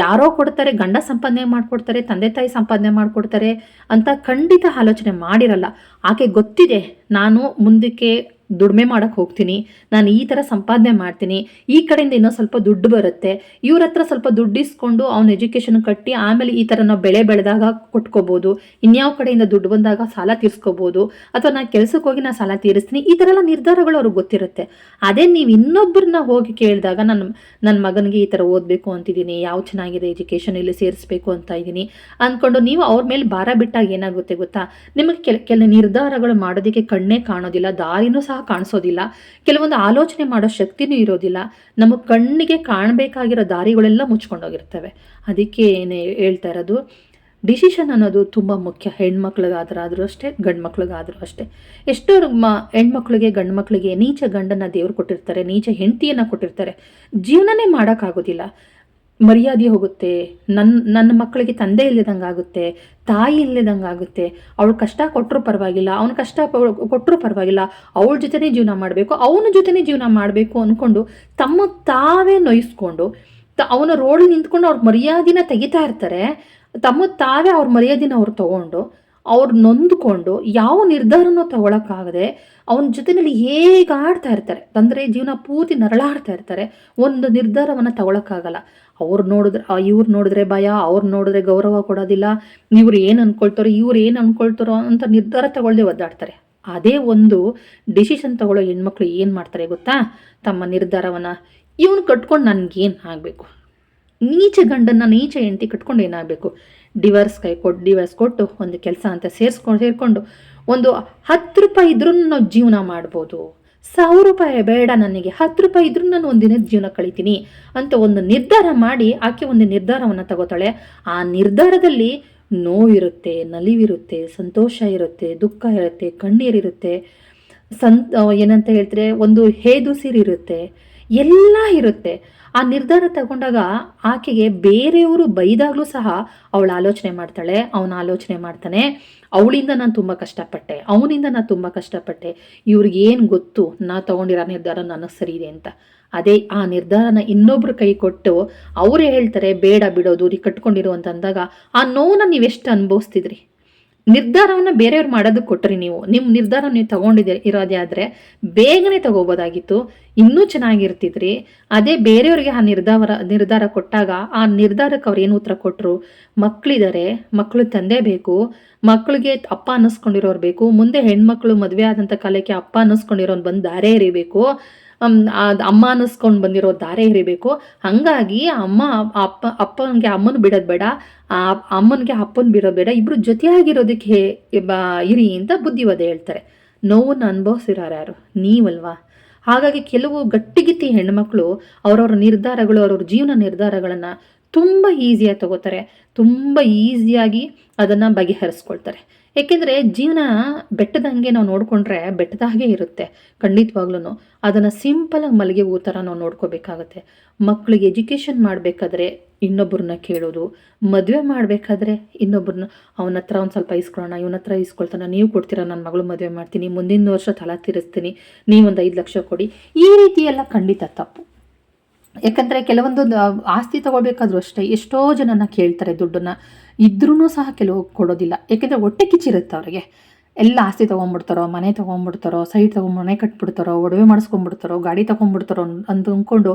ಯಾರೋ ಕೊಡ್ತಾರೆ, ಗಂಡ ಸಂಪಾದನೆ ಮಾಡಿಕೊಡ್ತಾರೆ, ತಂದೆ ತಾಯಿ ಸಂಪಾದನೆ ಮಾಡಿಕೊಡ್ತಾರೆ ಅಂತ ಖಂಡಿತ ಆಲೋಚನೆ ಮಾಡಿರಲ್ಲ. ಆಕೆ ಗೊತ್ತಿದೆ, ನಾನು ಮುಂದಕ್ಕೆ ದುಡಿಮೆ ಮಾಡೋಕ್ಕೆ ಹೋಗ್ತೀನಿ. ನಾನು ಈ ಥರ ಸಂಪಾದನೆ ಮಾಡ್ತೀನಿ. ಈ ಕಡೆಯಿಂದ ಇನ್ನೂ ಸ್ವಲ್ಪ ದುಡ್ಡು ಬರುತ್ತೆ. ಇವ್ರ ಹತ್ರ ಸ್ವಲ್ಪ ದುಡ್ಡು ಇಸ್ಕೊಂಡು ಅವ್ನ ಎಜುಕೇಷನ್ ಕಟ್ಟಿ ಆಮೇಲೆ ಈ ಥರ ನಾವು ಬೆಳೆ ಬೆಳೆದಾಗ ಕೊಟ್ಕೋಬೋದು. ಇನ್ಯಾವ ಕಡೆಯಿಂದ ದುಡ್ಡು ಬಂದಾಗ ಸಾಲ ತೀರಿಸ್ಕೋಬೋದು. ಅಥವಾ ನಾನು ಕೆಲಸಕ್ಕೆ ಹೋಗಿ ನಾನು ಸಾಲ ತೀರಿಸ್ತೀನಿ. ಈ ಥರ ಎಲ್ಲ ನಿರ್ಧಾರಗಳು ಅವ್ರಿಗೆ ಗೊತ್ತಿರುತ್ತೆ. ಅದೇ ನೀವು ಇನ್ನೊಬ್ಬರನ್ನ ಹೋಗಿ ಕೇಳಿದಾಗ ನನ್ನ ನನ್ನ ಮಗನಿಗೆ ಈ ಥರ ಓದಬೇಕು ಅಂತಿದ್ದೀನಿ. ಯಾವ ಚೆನ್ನಾಗಿದೆ ಎಜುಕೇಷನ್ ಇಲ್ಲಿ ಸೇರಿಸ್ಬೇಕು ಅಂತ ಇದ್ದೀನಿ. ಅಂದ್ಕೊಂಡು ನೀವು ಅವ್ರ ಮೇಲೆ ಭಾರ ಬಿಟ್ಟಾಗ ಏನಾಗುತ್ತೆ ಗೊತ್ತಾ? ನಿಮಗೆ ಕೆಲ ಕೆಲ ನಿರ್ಧಾರಗಳು ಮಾಡೋದಕ್ಕೆ ಕಣ್ಣೇ ಕಾಣೋದಿಲ್ಲ. ದಾರಿನೂ ಸಹ ಕಾಣಿಸೋದಿಲ್ಲ. ಕೆಲವೊಂದು ಆಲೋಚನೆ ಮಾಡೋ ಶಕ್ತಿನೂ ಇರೋದಿಲ್ಲ. ನಮ್ಮ ಕಣ್ಣಿಗೆ ಕಾಣಬೇಕಾಗಿರೋ ದಾರಿಗಳೆಲ್ಲ ಮುಚ್ಕೊಂಡೋಗಿರ್ತವೆ. ಅದಕ್ಕೆ ಏನೇ ಹೇಳ್ತಾ ಇರೋದು, ಡಿಸಿಷನ್ ಅನ್ನೋದು ತುಂಬ ಮುಖ್ಯ. ಹೆಣ್ಮಕ್ಳಿಗಾದ್ರಾದರೂ ಅಷ್ಟೇ ಗಂಡು ಮಕ್ಳಿಗಾದರೂ ಅಷ್ಟೇ. ಎಷ್ಟೋ ಮ, ಹೆಣ್ಮಕ್ಳಿಗೆ ಗಂಡು ಮಕ್ಕಳಿಗೆ ನೀಚ ಗಂಡನ್ನು ದೇವ್ರು ಕೊಟ್ಟಿರ್ತಾರೆ, ನೀಚ ಹೆಂಡತಿಯನ್ನು ಕೊಟ್ಟಿರ್ತಾರೆ. ಜೀವನನೇ ಮಾಡೋಕ್ಕಾಗೋದಿಲ್ಲ. ಮರ್ಯಾದೆ ಹೋಗುತ್ತೆ ನನ್ನ ನನ್ನ ಮಕ್ಕಳಿಗೆ ತಂದೆ ಇಲ್ಲದಂಗೆ ಆಗುತ್ತೆ, ತಾಯಿ ಇಲ್ಲದಂಗೆ ಆಗುತ್ತೆ, ಅವಳು ಕಷ್ಟ ಕೊಟ್ಟರು ಪರವಾಗಿಲ್ಲ, ಅವನು ಕಷ್ಟ ಕೊಟ್ಟರು ಪರವಾಗಿಲ್ಲ, ಅವಳ ಜೊತೆನೇ ಜೀವನ ಮಾಡಬೇಕು, ಅವನ ಜೊತೆನೇ ಜೀವನ ಮಾಡಬೇಕು ಅಂದ್ಕೊಂಡು ತಮ್ಮ ತಾವೇ ನೋಯಿಸ್ಕೊಂಡು, ತ, ಅವನ ರೋಡ್ ನಿಂತ್ಕೊಂಡು ಅವ್ರ ಮರ್ಯಾದಿನ ತೆಗಿತಾ ಇರ್ತಾರೆ, ತಮ್ಮ ತಾವೇ ಅವ್ರ ಮರ್ಯಾದಿನ ಅವ್ರು ತಗೊಂಡು, ಅವ್ರು ನೊಂದ್ಕೊಂಡು ಯಾವ ನಿರ್ಧಾರನೂ ತಗೊಳಕ್ಕಾಗದೆ ಅವನ ಜೊತೆಯಲ್ಲಿ ಹೇಗೆ ಆಡ್ತಾ ಇರ್ತಾರೆ ಅಂದರೆ ಜೀವನ ಪೂರ್ತಿ ನರಳಾಡ್ತಾ ಇರ್ತಾರೆ, ಒಂದು ನಿರ್ಧಾರವನ್ನು ತಗೊಳಕ್ಕಾಗಲ್ಲ. ಅವ್ರು ನೋಡಿದ್ರೆ ಇವ್ರು ನೋಡಿದ್ರೆ ಭಯ, ಅವ್ರು ನೋಡಿದ್ರೆ ಗೌರವ ಕೊಡೋದಿಲ್ಲ. ಇವ್ರು ಏನು ಅನ್ಕೊಳ್ತಾರೋ, ಇವ್ರು ಏನು ಅನ್ಕೊಳ್ತಾರೋ ಅಂತ ನಿರ್ಧಾರ ತಗೊಳ್ದೆ ಒದ್ದಾಡ್ತಾರೆ. ಅದೇ ಒಂದು ಡಿಸಿಷನ್ ತಗೊಳ್ಳೋ ಹೆಣ್ಮಕ್ಳು ಏನು ಮಾಡ್ತಾರೆ ಗೊತ್ತಾ? ತಮ್ಮ ನಿರ್ಧಾರವನ್ನು, ಇವನು ಕಟ್ಕೊಂಡು ನನಗೇನು ಆಗಬೇಕು? ನೀಚ ಗಂಡನ್ನು ನೀಚ ಹೆಂಡತಿ ಕಟ್ಕೊಂಡು ಏನಾಗಬೇಕು ಡಿವರ್ಸ್ ಕೈ ಕೊಟ್ಟು ಡಿವರ್ಸ್ ಕೊಟ್ಟು ಒಂದು ಕೆಲಸ ಅಂತ ಸೇರಿಸ್ಕೊಂಡು ಸೇರಿಕೊಂಡು ಒಂದು ಹತ್ತು ರೂಪಾಯಿ ಇದ್ರೂ ನಾವು ಜೀವನ ಮಾಡ್ಬೋದು. ಸಾವಿರ ರೂಪಾಯಿ ಬೇಡ ನನಗೆ, ಹತ್ತು ರೂಪಾಯಿ ಇದ್ರೂ ನಾನು ಒಂದು ದಿನದ ಜೀವನ ಕಳಿತೀನಿ ಅಂತ ಒಂದು ನಿರ್ಧಾರ ಮಾಡಿ ಆಕೆ ಒಂದು ನಿರ್ಧಾರವನ್ನು ತಗೋತಾಳೆ. ಆ ನಿರ್ಧಾರದಲ್ಲಿ ನೋವಿರುತ್ತೆ, ನಲಿವಿರುತ್ತೆ, ಸಂತೋಷ ಇರುತ್ತೆ, ದುಃಖ ಇರುತ್ತೆ ಕಣ್ಣೀರಿರುತ್ತೆ ಸಂತ ಏನಂತ ಹೇಳ್ತಾರೆ ಒಂದು ಹೇದುಸಿರಿರುತ್ತೆ ಎಲ್ಲ ಇರುತ್ತೆ. ಆ ನಿರ್ಧಾರ ತಗೊಂಡಾಗ ಆಕೆಗೆ ಬೇರೆಯವರು ಬೈದಾಗಲೂ ಸಹ ಅವಳು ಆಲೋಚನೆ ಮಾಡ್ತಾಳೆ, ಅವನ ಆಲೋಚನೆ ಮಾಡ್ತಾನೆ. ಅವಳಿಂದ ನಾನು ತುಂಬ ಕಷ್ಟಪಟ್ಟೆ, ಅವನಿಂದ ನಾನು ತುಂಬ ಕಷ್ಟಪಟ್ಟೆ. ಇವ್ರಿಗೇನು ಗೊತ್ತು? ನಾ ತಗೊಂಡಿರೋ ನಿರ್ಧಾರ ನನಗೆ ಸರಿ ಇದೆ ಅಂತ. ಅದೇ ಆ ನಿರ್ಧಾರನ ಇನ್ನೊಬ್ರು ಕೈ ಕೊಟ್ಟು ಅವರೇ ಹೇಳ್ತಾರೆ, ಬೇಡ ಬಿಡೋದು, ನೀ ಕಟ್ಕೊಂಡಿರು ಅಂತ ಅಂದಾಗ, ಆ ನೋವನ್ನ ನೀವೆಷ್ಟು ಅನುಭವಿಸ್ತಿದ್ರಿ? ನಿರ್ಧಾರವನ್ನು ಬೇರೆಯವ್ರು ಮಾಡೋದಕ್ಕೆ ಕೊಟ್ರಿ ನೀವು. ನಿಮ್ಮ ನಿರ್ಧಾರ ನೀವು ತಗೊಂಡಿದ್ದೀರ ಇರೋದೇ ಆದರೆ ಬೇಗನೆ ತಗೋಬೋದಾಗಿತ್ತು. ಇನ್ನೂ ಚೆನ್ನಾಗಿರ್ತಿದ್ರಿ. ಅದೇ ಬೇರೆಯವ್ರಿಗೆ ಆ ನಿರ್ಧಾರ ನಿರ್ಧಾರ ಕೊಟ್ಟಾಗ ಆ ನಿರ್ಧಾರಕ್ಕೆ ಅವ್ರು ಏನು ಉತ್ತರ ಕೊಟ್ಟರು ಮಕ್ಕಳಿದ್ದಾರೆ ಮಕ್ಕಳು ತಂದೆ ಬೇಕು ಮಕ್ಕಳಿಗೆ ಅಪ್ಪ ಅನ್ನಿಸ್ಕೊಂಡಿರೋರು ಬೇಕು, ಮುಂದೆ ಹೆಣ್ಮಕ್ಳು ಮದುವೆ ಆದಂಥ ಕಾಲಕ್ಕೆ ಅಪ್ಪ ಅನ್ನಿಸ್ಕೊಂಡಿರೋನು ಬಂದು ದಾರೆ ಅದ್ ಅಮ್ಮ ಅನ್ನಿಸ್ಕೊಂಡು ಬಂದಿರೋ ದಾರೆ ಇರಬೇಕು. ಹಾಗಾಗಿ ಅಮ್ಮ, ಅಪ್ಪ, ಅಪ್ಪನಿಗೆ ಅಮ್ಮನ ಬಿಡೋದು ಬೇಡ. ಅಮ್ಮನಿಗೆ ಅಪ್ಪನ ಬಿಡೋದು ಬೇಡ. ಇಬ್ಬರು ಜೊತೆಯಾಗಿರೋದಕ್ಕೆ ಇರಿ ಅಂತ ಬುದ್ಧಿವಾದ ಹೇಳ್ತಾರೆ. ನೋವನ್ನು ಅನುಭವಿಸಿರೋರು ಯಾರು? ನೀವಲ್ವಾ? ಹಾಗಾಗಿ ಕೆಲವು ಗಟ್ಟಿಗಿತ್ತಿ ಹೆಣ್ಮಕ್ಳು ಅವರವ್ರ ನಿರ್ಧಾರಗಳು, ಅವ್ರವ್ರ ಜೀವನ ನಿರ್ಧಾರಗಳನ್ನು ತುಂಬ ಈಸಿಯಾಗಿ ತಗೋತಾರೆ. ತುಂಬ ಈಸಿಯಾಗಿ ಅದನ್ನು ಬಗೆಹರಿಸ್ಕೊಳ್ತಾರೆ. ಏಕೆಂದರೆ ಜೀವನ ಬೆಟ್ಟದಂಗೆ ನಾವು ನೋಡಿಕೊಂಡ್ರೆ ಬೆಟ್ಟದ ಹಾಗೆ ಇರುತ್ತೆ ಖಂಡಿತವಾಗ್ಲೂ ಅದನ್ನು ಸಿಂಪಲಾಗಿ ಹೂ ಥರ ನಾವು ನೋಡ್ಕೋಬೇಕಾಗತ್ತೆ. ಮಕ್ಕಳಿಗೆ ಎಜುಕೇಷನ್ ಮಾಡಬೇಕಾದ್ರೆ ಇನ್ನೊಬ್ಬರನ್ನ ಕೇಳೋದು, ಮದುವೆ ಮಾಡಬೇಕಾದ್ರೆ ಇನ್ನೊಬ್ಬರನ್ನ ಅವನ ಹತ್ರ ಒಂದು ಸ್ವಲ್ಪ ಇಸ್ಕೊಳ್ಳೋಣ, ಇವನ ಹತ್ರ ಇಸ್ಕೊಳ್ತಾನೆ, ನೀವು ಕೊಡ್ತೀರಾ ನನ್ನ ಮಗಳು ಮದುವೆ ಮಾಡ್ತೀನಿ, ಮುಂದಿನ ವರ್ಷ ತಲಾ ತೀರಿಸ್ತೀನಿ ನೀವೊಂದು ಐದು ಲಕ್ಷ ಕೊಡಿ. ಈ ರೀತಿ ಎಲ್ಲ ಖಂಡಿತ ತಪ್ಪು. ಯಾಕಂದರೆ ಕೆಲವೊಂದು ಆಸ್ತಿ ತಗೋಬೇಕಾದ್ರೂ ಅಷ್ಟೇ, ಎಷ್ಟೋ ಜನನ ಕೇಳ್ತಾರೆ ದುಡ್ಡನ್ನ. ಇದ್ರೂ ಸಹ ಕೆಲವು ಕೊಡೋದಿಲ್ಲ. ಯಾಕೆಂದರೆ ಹೊಟ್ಟೆ ಕಿಚ್ಚಿರುತ್ತೆ ಅವರಿಗೆ. ಎಲ್ಲ ಆಸ್ತಿ ತೊಗೊಂಡ್ಬಿಡ್ತಾರೋ ಮನೆ ತೊಗೊಂಡ್ಬಿಡ್ತಾರೋ ಸೈಟ್ ತೊಗೊಂಡು ಮನೆ ಕಟ್ಬಿಡ್ತಾರೋ, ಒಡವೆ ಮಾಡಿಸ್ಕೊಂಡ್ಬಿಡ್ತಾರೋ ಗಾಡಿ ತೊಗೊಂಡ್ಬಿಡ್ತಾರೋ ಅಂತ ಅಂದ್ಕೊಂಡು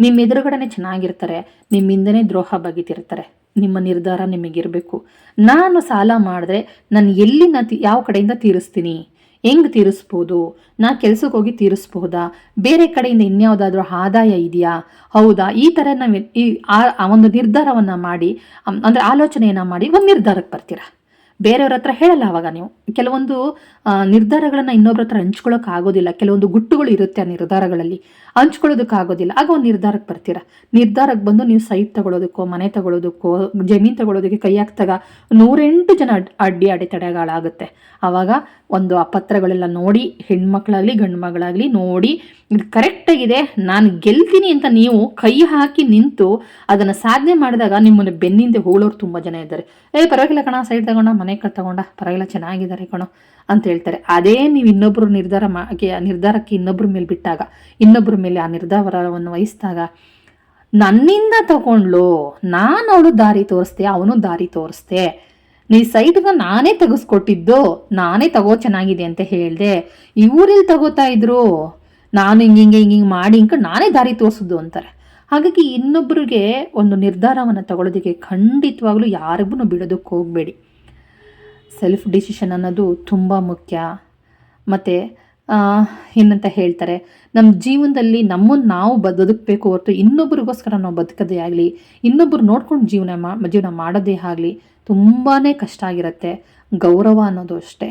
ನಿಮ್ಮ ಎದುರುಗಡೆನೇ ಚೆನ್ನಾಗಿರ್ತಾರೆ, ನಿಮ್ಮಿಂದನೇ ದ್ರೋಹ ಬಗೆತಿರ್ತಾರೆ ನಿಮ್ಮ ನಿರ್ಧಾರ ನಿಮಗಿರಬೇಕು. ನಾನು ಸಾಲ ಮಾಡಿದ್ರೆ ನಾನು ಎಲ್ಲಿ ತಿ, ಯಾವ ಕಡೆಯಿಂದ ತೀರಿಸ್ತೀನಿ? ಹೆಂಗೆ ತೀರಿಸ್ಬೋದು? ನಾ ಕೆಲಸಕ್ಕೆ ಹೋಗಿ ತೀರಿಸ್ಬೋದಾ? ಬೇರೆ ಕಡೆಯಿಂದ ಇನ್ಯಾವುದಾದ್ರೂ ಆದಾಯ ಇದೆಯಾ? ಹೌದಾ? ಈ ಥರ ನಾವು ಈ ಆ- ಒಂದು ನಿರ್ಧಾರವನ್ನು ಮಾಡಿ ಅಂದರೆ ಆಲೋಚನೆಯನ್ನು ಮಾಡಿ ಒಂದು ನಿರ್ಧಾರಕ್ಕೆ ಬರ್ತೀರಾ? ಬೇರೆಯವ್ರ ಹತ್ರ ಹೇಳಲ್ಲ ಅವಾಗ ನೀವು. ಕೆಲವೊಂದು ನಿರ್ಧಾರಗಳನ್ನು ಇನ್ನೊಬ್ರ ಹತ್ರ ಹಂಚ್ಕೊಳ್ಳೋಕೆ ಆಗೋದಿಲ್ಲ. ಕೆಲವೊಂದು ಗುಟ್ಟುಗಳು ಇರುತ್ತೆ ಆ ನಿರ್ಧಾರಗಳಲ್ಲಿ. ಹಂಚ್ಕೊಳ್ಳೋದಕ್ಕೆ ಆಗೋದಿಲ್ಲ ಆಗ ಒಂದು ನಿರ್ಧಾರಕ್ಕೆ ಬರ್ತೀರಾ? ನಿರ್ಧಾರಕ್ಕೆ ಬಂದು ನೀವು ಸೈಟ್ ತಗೊಳ್ಳೋದಕ್ಕೋ, ಮನೆ ತಗೊಳ್ಳೋದಕ್ಕೋ, ಜಮೀನು ತಗೊಳ್ಳೋದಕ್ಕೆ ಕೈ ಹಾಕ್ದಾಗ ನೂರೆಂಟು ಜನ ಅಡ್- ಅಡ್ಡಿ ಅಡೆತಡೆಗಳಾಗುತ್ತೆ ಆವಾಗ ಒಂದು ಆ ಪತ್ರಗಳೆಲ್ಲ ನೋಡಿ, ಹೆಣ್ಮಕ್ಳಾಗಲಿ ಗಂಡು ಮಗಳಾಗಲಿ ನೋಡಿ, ಇದು ಕರೆಕ್ಟಾಗಿದೆ ನಾನು ಗೆಲ್ತೀನಿ ಅಂತ ನೀವು ಕೈ ಹಾಕಿ ನಿಂತು ಅದನ್ನು ಸಾಧನೆ ಮಾಡಿದಾಗ ನಿಮ್ಮನ್ನು ಬೆನ್ನಿಂದ ಹೋಳೋರು ತುಂಬ ಜನ ಇದ್ದಾರೆ. ಏ, ಪರವಾಗಿಲ್ಲ ಕಣ ಸೈಡ್ ತಗೊಂಡ, ಮನೆ ಕಟ್ ತಗೊಂಡ, ಪರವಾಗಿಲ್ಲ, ಚೆನ್ನಾಗಿದ್ದಾರೆ ಕಣೋ. ಅಂತ ಹೇಳ್ತಾರೆ. ಅದೇ ನೀವು ಇನ್ನೊಬ್ಬರು ನಿರ್ಧಾರ ನಿರ್ಧಾರಕ್ಕೆ ಇನ್ನೊಬ್ಬರ ಮೇಲೆ ಬಿಟ್ಟಾಗ ಇನ್ನೊಬ್ಬರ ಮೇಲೆ ಆ ನಿರ್ಧಾರವನ್ನು ವಹಿಸಿದಾಗ, ನನ್ನಿಂದ ತಗೊಂಡ್ಲು, ನಾನು ಅವಳು ದಾರಿ ತೋರಿಸ್ದೆ, ಅವನು ದಾರಿ ತೋರಿಸ್ದೆ. ನೀ ಸೈಟ್ಗೆ ನಾನೇ ತೆಗೆಸ್ಕೊಟ್ಟಿದ್ದು, ನಾನೇ ತಗೋ ಚೆನ್ನಾಗಿದೆ ಅಂತ ಹೇಳಿದೆ. ಇವರೆಲ್ಲಿ ತಗೋತಾ ಇದ್ರು, ನಾನು ಹಿಂಗೆ ಹಿಂಗೆ ಹಿಂಗೆ ಹಿಂಗೆ ಮಾಡಿ ಹಿಂಗೆ ನಾನೇ ದಾರಿ ತೋರಿಸಿದ್ದು ಅಂತಾರೆ. ಹಾಗಾಗಿ ಇನ್ನೊಬ್ಬರಿಗೆ ಒಂದು ನಿರ್ಧಾರವನ್ನು ತಗೊಳ್ಳೋದಕ್ಕೆ ಖಂಡಿತವಾಗ್ಲೂ ಯಾರಿಗೂ ಬಿಡೋದಕ್ಕೆ ಹೋಗಬೇಡಿ. ಸೆಲ್ಫ್ ಡಿಸಿಷನ್ ಅನ್ನೋದು ತುಂಬ ಮುಖ್ಯ. ಮತ್ತು ಏನಂತ ಹೇಳ್ತಾರೆ ನಮ್ಮ ಜೀವನದಲ್ಲಿ ನಮ್ಮನ್ನು ನಾವು ಬದುಕಬೇಕು ಹೊರತು ಇನ್ನೊಬ್ರಿಗೋಸ್ಕರ ನಾವು ಬದುಕೋದೇ ಆಗಲಿ ಇನ್ನೊಬ್ಬರು ನೋಡ್ಕೊಂಡು ಜೀವನ ಮಾ, ಜೀವನ ಮಾಡೋದೇ ಆಗಲಿ ತುಂಬಾ ಕಷ್ಟ ಆಗಿರುತ್ತೆ. ಗೌರವ ಅನ್ನೋದು ಅಷ್ಟೇ.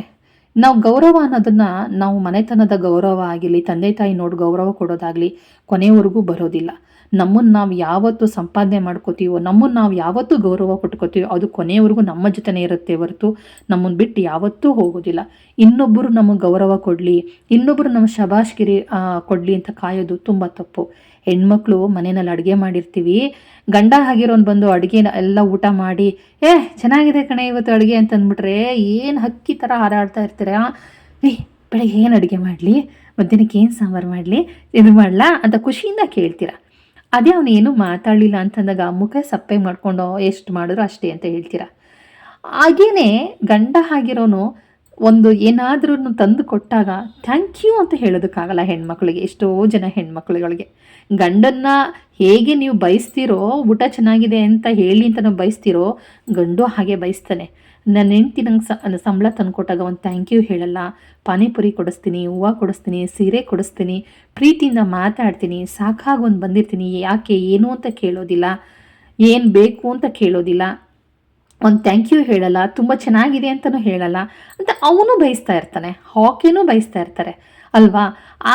ನಾವು ಗೌರವ ಅನ್ನೋದನ್ನು ನಾವು ಮನೆತನದ ಗೌರವ ಆಗಿರಲಿ, ತಂದೆ ತಾಯಿ ನೋಡಿ ಗೌರವ ಕೊಡೋದಾಗಲಿ ಕೊನೆಯವರೆಗೂ ಬರೋದಿಲ್ಲ. ನಮ್ಮನ್ನು ನಾವು ಯಾವತ್ತು ಸಂಪಾದನೆ ಮಾಡ್ಕೋತೀವೋ, ನಮ್ಮನ್ನು ನಾವು ಯಾವತ್ತೂ ಗೌರವ ಕೊಟ್ಕೋತೀವೋ, ಅದು ಕೊನೆಯವರೆಗೂ ನಮ್ಮ ಜೊತೆನೇ ಇರುತ್ತೆ ಹೊರತು ನಮ್ಮನ್ನು ಬಿಟ್ಟು ಯಾವತ್ತೂ ಹೋಗೋದಿಲ್ಲ. ಇನ್ನೊಬ್ಬರು ನಮಗೆ ಗೌರವ ಕೊಡಲಿ ಇನ್ನೊಬ್ಬರು ನಮ್ಮ ಶಬಾಷ್ಗಿರಿ ಕೊಡಲಿ ಅಂತ ಕಾಯೋದು ತುಂಬ ತಪ್ಪು. ಹೆಣ್ಮಕ್ಳು ಮನೆಯಲ್ಲಿ ಅಡುಗೆ ಮಾಡಿರ್ತೀವಿ, ಗಂಡ ಆಗಿರೋನು ಬಂದು ಅಡುಗೆನ ಎಲ್ಲ ಊಟ ಮಾಡಿ, ಏ, ಚೆನ್ನಾಗಿದೆ ಕಣೆ ಇವತ್ತು ಅಡುಗೆ ಅಂತ ಅಂದ್ಬಿಟ್ರೆ, ಏನು ಹಕ್ಕಿ ಥರ ಹಾರಾಡ್ತಾ ಇರ್ತೀರಾ? ಏ, ಬೆಳಗ್ಗೆ ಏನು ಅಡುಗೆ ಮಾಡಲಿ? ಮಧ್ಯಾಹ್ನಕ್ಕೆ ಏನು ಸಾಂಬಾರು ಮಾಡಲಿ? ಇದು ಮಾಡಲಾ? ಅಂತ ಖುಷಿಯಿಂದ ಕೇಳ್ತೀರ. ಅದೇ ಅವನು ಏನೂ ಮಾತಾಡಲಿಲ್ಲ ಅಂತಂದಾಗ ಮುಖ ಸಪ್ಪೆ ಮಾಡ್ಕೊಂಡು ಎಷ್ಟು ಮಾಡಿದ್ರು ಅಷ್ಟೇ ಅಂತ ಹೇಳ್ತೀರಾ? ಹಾಗೇನೆ ಗಂಡ ಆಗಿರೋನು ಒಂದು ಏನಾದರೂ ತಂದು ಕೊಟ್ಟಾಗ ಥ್ಯಾಂಕ್ ಯು ಅಂತ ಹೇಳೋದಕ್ಕಾಗಲ್ಲ ಹೆಣ್ಮಕ್ಳಿಗೆ, ಎಷ್ಟೋ ಜನ ಹೆಣ್ಮಕ್ಳುಗಳಿಗೆ. ಗಂಡನ್ನ ಹೇಗೆ ನೀವು ಬಯಸ್ತೀರೋ, ಊಟ ಚೆನ್ನಾಗಿದೆ ಅಂತ ಹೇಳಿ ಅಂತ ನಾವು ಬಯಸ್ತೀರೋ, ಗಂಡು ಹಾಗೆ ಬಯಸ್ತಾನೆ. ನನ್ನ ಹೆಂಡ್ತಿ ನಂಗೆ ಸಂಬಳ ತಂದು ಕೊಟ್ಟಾಗ ಒಂದು ಥ್ಯಾಂಕ್ ಯು ಹೇಳಲ್ಲ. ಪಾನಿಪುರಿ ಕೊಡಿಸ್ತೀನಿ, ಹೂವು ಕೊಡಿಸ್ತೀನಿ, ಸೀರೆ ಕೊಡಿಸ್ತೀನಿ, ಪ್ರೀತಿಯಿಂದ ಮಾತಾಡ್ತೀನಿ, ಸಾಕಾಗಿ ಒಂದು ಬಂದಿರ್ತೀನಿ, ಯಾಕೆ ಏನು ಅಂತ ಕೇಳೋದಿಲ್ಲ, ಏನು ಬೇಕು ಅಂತ ಕೇಳೋದಿಲ್ಲ. ಒಂದು ಥ್ಯಾಂಕ್ ಯು ಹೇಳಲ್ಲ, ತುಂಬ ಚೆನ್ನಾಗಿದೆ ಅಂತಲೂ ಹೇಳಲ್ಲ ಅಂತ ಅವನು ಬಯಸ್ತಾ ಇರ್ತಾನೆ, ಹಾಕಿನೂ ಬಯಸ್ತಾ ಇರ್ತಾರೆ. ಅಲ್ವಾ?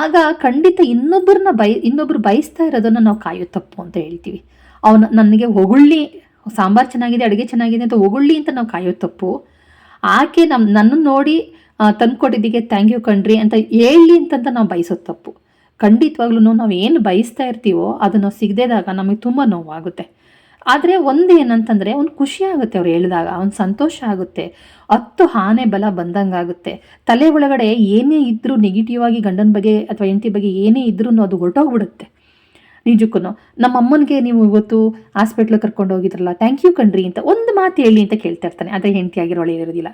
ಆಗ ಖಂಡಿತ ಇನ್ನೊಬ್ಬರನ್ನ ಬಯ, ಇನ್ನೊಬ್ರು ಬಯಸ್ತಾ ಇರೋದನ್ನು ನಾವು ಕಾಯೋ ತಪ್ಪು ಅಂತ ಹೇಳ್ತೀವಿ. ಅವನು, ನನಗೆ ಹೊಗುಳ್ಳಿ, ಸಾಂಬಾರು ಚೆನ್ನಾಗಿದೆ, ಅಡುಗೆ ಚೆನ್ನಾಗಿದೆ ಅಂತ ಹೊಗುಳ್ಳಿ ಅಂತ ನಾವು ಕಾಯೋ ತಪ್ಪು. ಆಕೆ ನಮ್ಮ ನನ್ನನ್ನು ನೋಡಿ ತಂದ್ಕೊಟ್ಟಿದ್ದಕ್ಕೆ ಥ್ಯಾಂಕ್ ಯು ಕಣ್ರಿ ಅಂತ ಹೇಳಿ ಅಂತಂತ ನಾವು ಬಯಸೋ ತಪ್ಪು. ಖಂಡಿತವಾಗ್ಲೂ ನಾವು ಏನು ಬಯಸ್ತಾ ಇರ್ತೀವೋ ಅದನ್ನು ಸಿಗದೇದಾಗ ನಮಗೆ ತುಂಬ ನೋವಾಗುತ್ತೆ. ಆದರೆ ಒಂದು ಏನಂತಂದರೆ ಅವ್ನು ಖುಷಿ ಆಗುತ್ತೆ ಅವ್ರು ಹೇಳಿದಾಗ, ಅವ್ನು ಸಂತೋಷ ಆಗುತ್ತೆ. ಹತ್ತು ಆನೆ ಬಲ ಬಂದಂಗಾಗುತ್ತೆ. ತಲೆ ಒಳಗಡೆ ಏನೇ ಇದ್ದರೂ ನೆಗೆಟಿವ್ ಆಗಿ ಗಂಡನ ಬಗ್ಗೆ ಅಥವಾ ಹೆಂಡತಿ ಬಗ್ಗೆ ಏನೇ ಇದ್ರೂ ಅದು ಹೊರಟೋಗ್ಬಿಡುತ್ತೆ. ನಿಜಕ್ಕೂ ನಮ್ಮ ಅಮ್ಮನಿಗೆ ನೀವು ಇವತ್ತು ಹಾಸ್ಪಿಟ್ಲಿಗೆ ಕರ್ಕೊಂಡು ಹೋಗಿದ್ರಲ್ಲ ಥ್ಯಾಂಕ್ ಯು ಕಣ್ರಿ ಅಂತ ಒಂದು ಮಾತು ಹೇಳಿ ಅಂತ ಕೇಳ್ತಾ ಇರ್ತಾನೆ. ಅದೇ ಹೆಂಡತಿ ಆಗಿರೋಳು ಇರೋದಿಲ್ಲ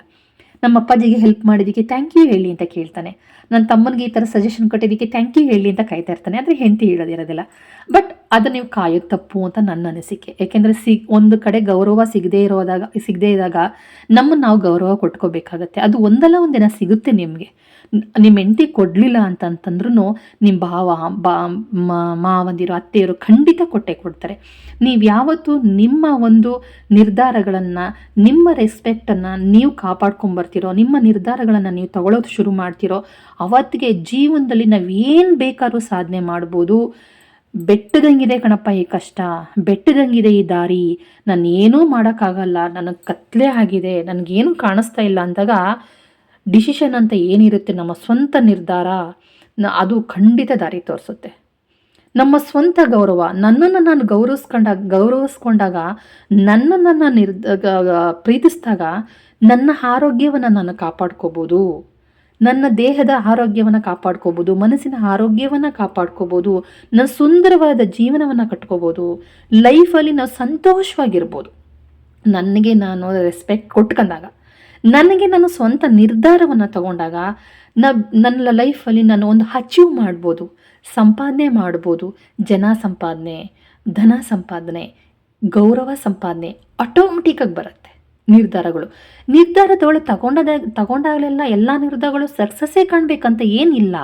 ನಮ್ಮ ಅಪ್ಪಾಜಿಗೆ ಹೆಲ್ಪ್ ಮಾಡಿದ್ದಕ್ಕೆ ಥ್ಯಾಂಕ್ ಯು ಹೇಳಿ ಅಂತ ಕೇಳ್ತಾನೆ. ನನ್ನ ತಮ್ಮನಿಗೆ ಈ ಥರ ಸಜೆಷನ್ ಕೊಟ್ಟಿದ್ದಕ್ಕೆ ಥ್ಯಾಂಕ್ ಯು ಹೇಳಿ ಅಂತ ಕಾಯ್ತಾ ಇರ್ತಾನೆ. ಆದರೆ ಹೆಂಡತಿ ಹೇಳೋದಿರೋದಿಲ್ಲ ಬಟ್ ಅದು ನೀವು ಕಾಯೋದು ತಪ್ಪು ಅಂತ ನನ್ನ ಅನಿಸಿಕೆ. ಯಾಕೆಂದರೆ ಸಿ, ಒಂದು ಕಡೆ ಗೌರವ ಸಿಗದೇ ಇರೋದಾಗ, ಸಿಗದೇ ಇದ್ದಾಗ ನಮ್ಮನ್ನು ನಾವು ಗೌರವ ಕೊಟ್ಕೋಬೇಕಾಗತ್ತೆ. ಅದು ಒಂದಲ್ಲ ಒಂದಿನ ಸಿಗುತ್ತೆ ನಿಮಗೆ. ನಿಮ್ಮ ಹೆಂಡತಿ ಕೊಡಲಿಲ್ಲ ಅಂತಂತಂದ್ರೂ ನಿಮ್ಮ ಭಾವ, ಬಾ ಮಾವಂದಿರು, ಅತ್ತೆಯರು ಖಂಡಿತ ಕೊಟ್ಟೆ ಕೊಡ್ತಾರೆ. ನೀವು ಯಾವತ್ತು ನಿಮ್ಮ ಒಂದು ನಿರ್ಧಾರಗಳನ್ನು, ನಿಮ್ಮ ರೆಸ್ಪೆಕ್ಟನ್ನು ನೀವು ಕಾಪಾಡ್ಕೊಂಬರ್ತೀರೋ, ನಿಮ್ಮ ನಿರ್ಧಾರಗಳನ್ನು ನೀವು ತಗೊಳ್ಳೋದು ಶುರು ಮಾಡ್ತಿರೋ, ಅವತ್ತಿಗೆ ಜೀವನದಲ್ಲಿ ನಾವು ಏನು ಬೇಕಾದ್ರೂ ಸಾಧನೆ ಮಾಡ್ಬೋದು. ಬೆಟ್ಟದಂಗಿದೆ ಕಣಪ್ಪ ಈ ಕಷ್ಟ ಬೆಟ್ಟದಂಗಿದೆ ಈ ದಾರಿ ನಾನು ಏನೂ ಮಾಡೋಕ್ಕಾಗಲ್ಲ, ನನಗೆ ಕತ್ಲೆ ಆಗಿದೆ, ನನಗೇನು ಕಾಣಿಸ್ತಾ ಇಲ್ಲ ಅಂದಾಗ ಡಿಸಿಷನ್ ಅಂತ ಏನಿರುತ್ತೆ, ನಮ್ಮ ಸ್ವಂತ ನಿರ್ಧಾರ ಅದು ಖಂಡಿತ ದಾರಿ ತೋರಿಸುತ್ತೆ. ನಮ್ಮ ಸ್ವಂತ ಗೌರವ, ನನ್ನನ್ನು ನಾನು ಗೌರವಿಸ್ಕೊಂಡಾಗ ಗೌರವಿಸ್ಕೊಂಡಾಗ, ನನ್ನನ್ನು ನಾನು ನಿರ್ದ ಪ್ರೀತಿಸಿದಾಗ, ನನ್ನ ಆರೋಗ್ಯವನ್ನು ನಾನು ಕಾಪಾಡ್ಕೋಬೋದು. ನನ್ನ ದೇಹದ ಆರೋಗ್ಯವನ್ನು ಕಾಪಾಡ್ಕೋಬೋದು, ಮನಸ್ಸಿನ ಆರೋಗ್ಯವನ್ನು ಕಾಪಾಡ್ಕೋಬೋದು, ನನ್ನ ಸುಂದರವಾದ ಜೀವನವನ್ನು ಕಟ್ಕೋಬೋದು, ಲೈಫಲ್ಲಿ ನಾವು ಸಂತೋಷವಾಗಿರ್ಬೋದು. ನನಗೆ ನಾನು ರೆಸ್ಪೆಕ್ಟ್ ಕೊಟ್ಕೊಂಡಾಗ. ನನಗೆ ನಾನು ಸ್ವಂತ ನಿರ್ಧಾರವನ್ನು ತಗೊಂಡಾಗ ನ, ನನ್ನ ಲೈಫಲ್ಲಿ ನಾನು ಒಂದು ಅಚೀವ್ ಮಾಡ್ಬೋದು. ಸಂಪಾದನೆ ಮಾಡ್ಬೋದು. ಜನ ಸಂಪಾದನೆ, ಧನ ಸಂಪಾದನೆ, ಗೌರವ ಸಂಪಾದನೆ ಆಟೋಮೆಟಿಕ್ಕಾಗಿ ಬರುತ್ತೆ. ನಿರ್ಧಾರಗಳು. ನಿರ್ಧಾರದವಳು ತಗೊಂಡದ, ತಗೊಂಡಾಗಲೆಲ್ಲ ಎಲ್ಲ ನಿರ್ಧಾರಗಳು ಸಕ್ಸಸ್ಸೇ ಕಾಣಬೇಕಂತ ಏನಿಲ್ಲ.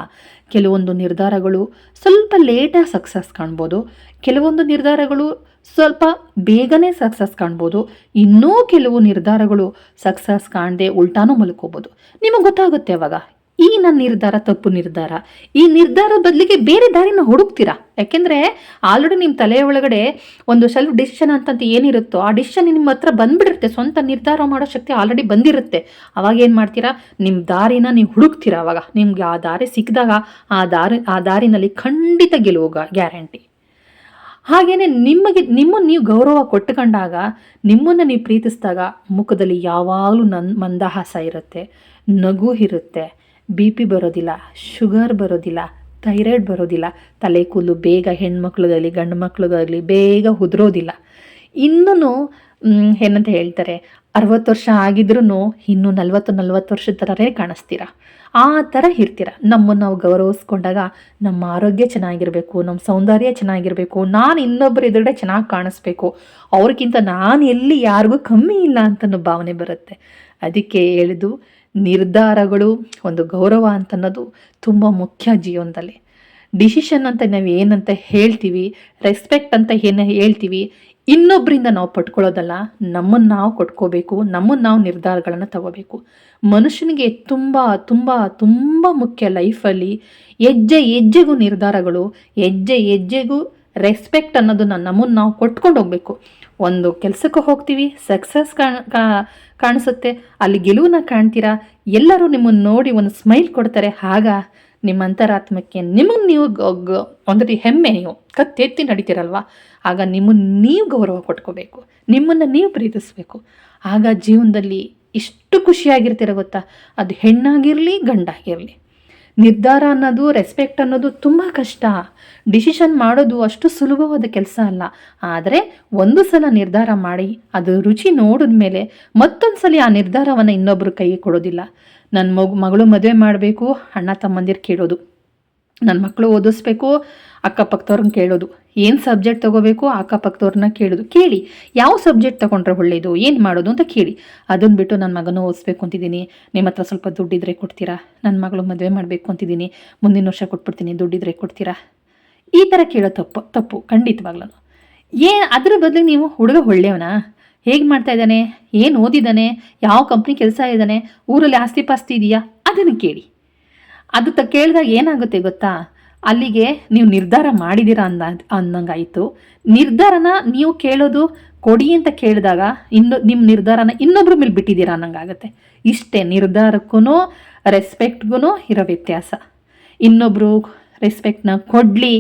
ಕೆಲವೊಂದು ನಿರ್ಧಾರಗಳು ಸ್ವಲ್ಪ ಲೇಟಾಗಿ ಸಕ್ಸಸ್ ಕಾಣ್ಬೋದು. ಕೆಲವೊಂದು ನಿರ್ಧಾರಗಳು ಸ್ವಲ್ಪ ಬೇಗನೆ ಸಕ್ಸಸ್ ಕಾಣ್ಬೋದು. ಇನ್ನೂ ಕೆಲವು ನಿರ್ಧಾರಗಳು ಸಕ್ಸಸ್ ಕಾಣದೆ ಉಲ್ಟಾನೂ ಮಲ್ಕೋಬೋದು. ನಿಮಗೆ ಗೊತ್ತಾಗುತ್ತೆ ಅವಾಗ. ಈ ನನ್ನ ನಿರ್ಧಾರ ತಪ್ಪು ನಿರ್ಧಾರ. ಈ ನಿರ್ಧಾರದ ಬದಲಿಗೆ ಬೇರೆ ದಾರಿನ ಹುಡುಕ್ತೀರಾ? ಯಾಕೆಂದರೆ ಆಲ್ರೆಡಿ ನಿಮ್ಮ ತಲೆಯ ಒಳಗಡೆ ಒಂದು ಸೆಲ್ಫ್ ಡಿಸಿಷನ್ ಅಂತಂತ ಏನಿರುತ್ತೋ ಆ ಡಿಸಿಷನ್ ನಿಮ್ಮ ಹತ್ರ ಬಂದ್ಬಿಡಿರುತ್ತೆ. ಸ್ವಂತ ನಿರ್ಧಾರ ಮಾಡೋ ಶಕ್ತಿ ಆಲ್ರೆಡಿ ಬಂದಿರುತ್ತೆ. ಅವಾಗ ಏನು ಮಾಡ್ತೀರಾ? ನಿಮ್ಮ ದಾರಿನ ನೀವು ಹುಡುಕ್ತೀರಾ ಅವಾಗ? ನಿಮ್ಗೆ ಆ ದಾರಿ ಸಿಕ್ಕಿದಾಗ ಆ ದಾರಿ, ಆ ದಾರಿನಲ್ಲಿ ಖಂಡಿತ ಗೆಲುವು ಗ್ಯಾರಂಟಿ ಹಾಗೆಯೇ ನಿಮಗೆ ನಿಮ್ಮನ್ನು ನೀವು ಗೌರವ ಕೊಟ್ಟುಕೊಂಡಾಗ, ನಿಮ್ಮನ್ನು ನೀವು ಪ್ರೀತಿಸಿದಾಗ ಮುಖದಲ್ಲಿ ಯಾವಾಗಲೂ ನನ್ನ ಮಂದಹಾಸ ಇರುತ್ತೆ, ನಗು ಇರುತ್ತೆ. ಬಿ ಪಿ ಬರೋದಿಲ್ಲ, ಶುಗರ್ ಬರೋದಿಲ್ಲ, ಥೈರಾಯ್ಡ್ ಬರೋದಿಲ್ಲ, ತಲೆ ಕೂದಲು ಬೇಗ ಹೆಣ್ಮಕ್ಳಿಗಾಗಲಿ ಗಂಡು ಮಕ್ಳಿಗಾಗಲಿ ಬೇಗ ಉದುರೋದಿಲ್ಲ. ಇನ್ನೂ ಏನಂತ ಹೇಳ್ತಾರೆ, ಅರವತ್ತು ವರ್ಷ ಆಗಿದ್ರೂ ಇನ್ನೂ ನಲ್ವತ್ತು ನಲ್ವತ್ತು ವರ್ಷದ ಥರನೇ ಕಾಣಿಸ್ತೀರ? ಆ ಥರ ಇರ್ತೀರ. ನಮ್ಮನ್ನು ನಾವು ಗೌರವಿಸ್ಕೊಂಡಾಗ ನಮ್ಮ ಆರೋಗ್ಯ ಚೆನ್ನಾಗಿರಬೇಕು, ನಮ್ಮ ಸೌಂದರ್ಯ ಚೆನ್ನಾಗಿರಬೇಕು, ನಾನು ಇನ್ನೊಬ್ಬರು ಎದುರುಗಡೆ ಚೆನ್ನಾಗಿ ಕಾಣಿಸ್ಬೇಕು. ಅವ್ರಿಗಿಂತ ನಾನು ಎಲ್ಲಿ ಯಾರಿಗೂ ಕಮ್ಮಿ ಇಲ್ಲ ಅಂತ ಭಾವನೆ ಬರುತ್ತೆ. ಅದಕ್ಕೆ ಹೇಳಿದು ನಿರ್ಧಾರಗಳು, ಒಂದು ಗೌರವ ಅಂತ ಅನ್ನೋದು ತುಂಬ ಮುಖ್ಯ ಜೀವನದಲ್ಲಿ. ಡಿಸಿಷನ್ ಅಂತ ನಾವು ಏನಂತ ಹೇಳ್ತೀವಿ ರೆಸ್ಪೆಕ್ಟ್ ಅಂತ ಏನು ಹೇಳ್ತೀವಿ ಇನ್ನೊಬ್ಬರಿಂದ ನಾವು ಪಟ್ಕೊಳ್ಳೋದಲ್ಲ ನಮ್ಮನ್ನು ನಾವು ಕೊಟ್ಕೋಬೇಕು ನಮ್ಮನ್ನು ನಾವು ನಿರ್ಧಾರಗಳನ್ನು ತಗೋಬೇಕು. ಮನುಷ್ಯನಿಗೆ ತುಂಬ ತುಂಬ ತುಂಬ ಮುಖ್ಯ ಲೈಫಲ್ಲಿ ಹೆಜ್ಜೆ, ಹೆಜ್ಜೆಗೂ ನಿರ್ಧಾರಗಳು, ಹೆಜ್ಜೆ, ಹೆಜ್ಜೆಗೂ ರೆಸ್ಪೆಕ್ಟ್ ಅನ್ನೋದನ್ನು ನಮ್ಮನ್ನು ನಾವು ಕೊಟ್ಕೊಂಡು ಹೋಗಬೇಕು ಒಂದು ಕೆಲಸಕ್ಕೆ ಹೋಗ್ತೀವಿ ಸಕ್ಸಸ್ ಕಾಣಿಸುತ್ತೆ. ಅಲ್ಲಿ ಗೆಲುವನ್ನ ಕಾಣ್ತೀರಾ? ಎಲ್ಲರೂ ನಿಮ್ಮನ್ನು ನೋಡಿ ಒಂದು ಸ್ಮೈಲ್ ಕೊಡ್ತಾರೆ. ಆಗ ನಿಮ್ಮ ಅಂತರಾತ್ಮಕ್ಕೆ ನಿಮಗೆ ನೀವು ಒಂದು ಹೆಮ್ಮೆ ನೀವು, ಕತ್ತೆತ್ತಿ ನಡೀತೀರಲ್ವ? ಆಗ ನಿಮ್ಮನ್ನು ನೀವು ಗೌರವ ಕೊಟ್ಕೋಬೇಕು ನಿಮ್ಮನ್ನು ನೀವು ಪ್ರೀತಿಸಬೇಕು. ಆಗ ಜೀವನದಲ್ಲಿ ಎಷ್ಟು ಖುಷಿಯಾಗಿರ್ತೀರ ಗೊತ್ತಾ? ಅದು ಹೆಣ್ಣಾಗಿರಲಿ, ಗಂಡಾಗಿರಲಿ. ನಿರ್ಧಾರ ಅನ್ನೋದು ರೆಸ್ಪೆಕ್ಟ್ ಅನ್ನೋದು ತುಂಬ ಕಷ್ಟ. ಡಿಸಿಷನ್ ಮಾಡೋದು ಅಷ್ಟು ಸುಲಭವಾದ ಕೆಲಸ ಅಲ್ಲ. ಆದರೆ ಒಂದು ಸಲ ನಿರ್ಧಾರ ಮಾಡಿ, ಅದು ರುಚಿ ನೋಡಿದ ಮೇಲೆ ಮತ್ತೊಂದು ಸಲ ಆ ನಿರ್ಧಾರವನ್ನು ಇನ್ನೊಬ್ಬರು ಕೈಗೆ ಕೊಡೋದಿಲ್ಲ. ನನ್ನ ಮಗು, ಮಗಳು ಮದುವೆ ಮಾಡಬೇಕು, ಅಣ್ಣ ತಮ್ಮಂದಿರು ಕೇಳೋದು. ನನ್ನ ಮಕ್ಕಳು ಓದಿಸ್ಬೇಕು, ಅಕ್ಕಪಕ್ಕದವ್ರನ್ನ ಕೇಳೋದು. ಏನು ಸಬ್ಜೆಕ್ಟ್ ತೊಗೋಬೇಕು ಅಕ್ಕಪಕ್ಕದವ್ರನ್ನ ಕೇಳೋದು. ಕೇಳಿ, ಯಾವ ಸಬ್ಜೆಕ್ಟ್ ತೊಗೊಂಡ್ರೆ ಒಳ್ಳೆಯದು ಏನು ಮಾಡೋದು ಅಂತ ಕೇಳಿ. ಅದನ್ನು ಬಿಟ್ಟು ನನ್ನ ಮಗನೂ ಓದಿಸ್ಬೇಕು ಅಂತಿದ್ದೀನಿ. ನಿಮ್ಮ ಹತ್ರ ಸ್ವಲ್ಪ ದುಡ್ಡಿದ್ರೆ ಕೊಡ್ತೀರಾ? ನನ್ನ ಮಗಳು ಮದುವೆ ಮಾಡಬೇಕು ಅಂತಿದ್ದೀನಿ. ಮುಂದಿನ ವರ್ಷ ಕೊಟ್ಬಿಡ್ತೀನಿ, ದುಡ್ಡಿದ್ರೆ ಕೊಡ್ತೀರಾ? ಈ ಥರ ಕೇಳೋ ತಪ್ಪು ತಪ್ಪು ಖಂಡಿತವಾಗ್ಲೂ ಏ ಅದ್ರ ಬದಲಿಗೆ ನೀವು ಹುಡುಗ ಒಳ್ಳೆಯವನಾ? ಹೇಗೆ ಮಾಡ್ತಾ ಇದ್ದಾನೆ? ಏನು ಓದಿದ್ದಾನೆ? ಯಾವ ಕಂಪ್ನಿ ಕೆಲಸ ಇದ್ದಾನೆ? ಊರಲ್ಲಿ ಆಸ್ತಿ ಪಾಸ್ತಿ ಇದೆಯಾ? ಅದನ್ನು ಕೇಳಿ. ಅದು ತ ಕೇಳಿದಾಗ ಏನಾಗುತ್ತೆ ಗೊತ್ತಾ? ಅಲ್ಲಿಗೆ ನೀವು ನಿರ್ಧಾರ ಮಾಡಿದ್ದೀರಾ ಅಂದ ಅನ್ನಂಗಾಯಿತು ನಿರ್ಧಾರನ ನೀವು ಕೇಳೋದು ಕೊಡಿ ಅಂತ ಕೇಳಿದಾಗ ಇನ್ನು ನಿಮ್ಮ ನಿರ್ಧಾರನ ಇನ್ನೊಬ್ರ ಮೇಲೆ ಬಿಟ್ಟಿದ್ದೀರಾ ಅನ್ನಂಗಾಗುತ್ತೆ. ಇಷ್ಟೇ ನಿರ್ಧಾರಕ್ಕೂ ರೆಸ್ಪೆಕ್ಟ್ಗೂ ಇರೋ ವ್ಯತ್ಯಾಸ. ಇನ್ನೊಬ್ಬರು ರೆಸ್ಪೆಕ್ಟ್ನ ಕೊಡಲಿ,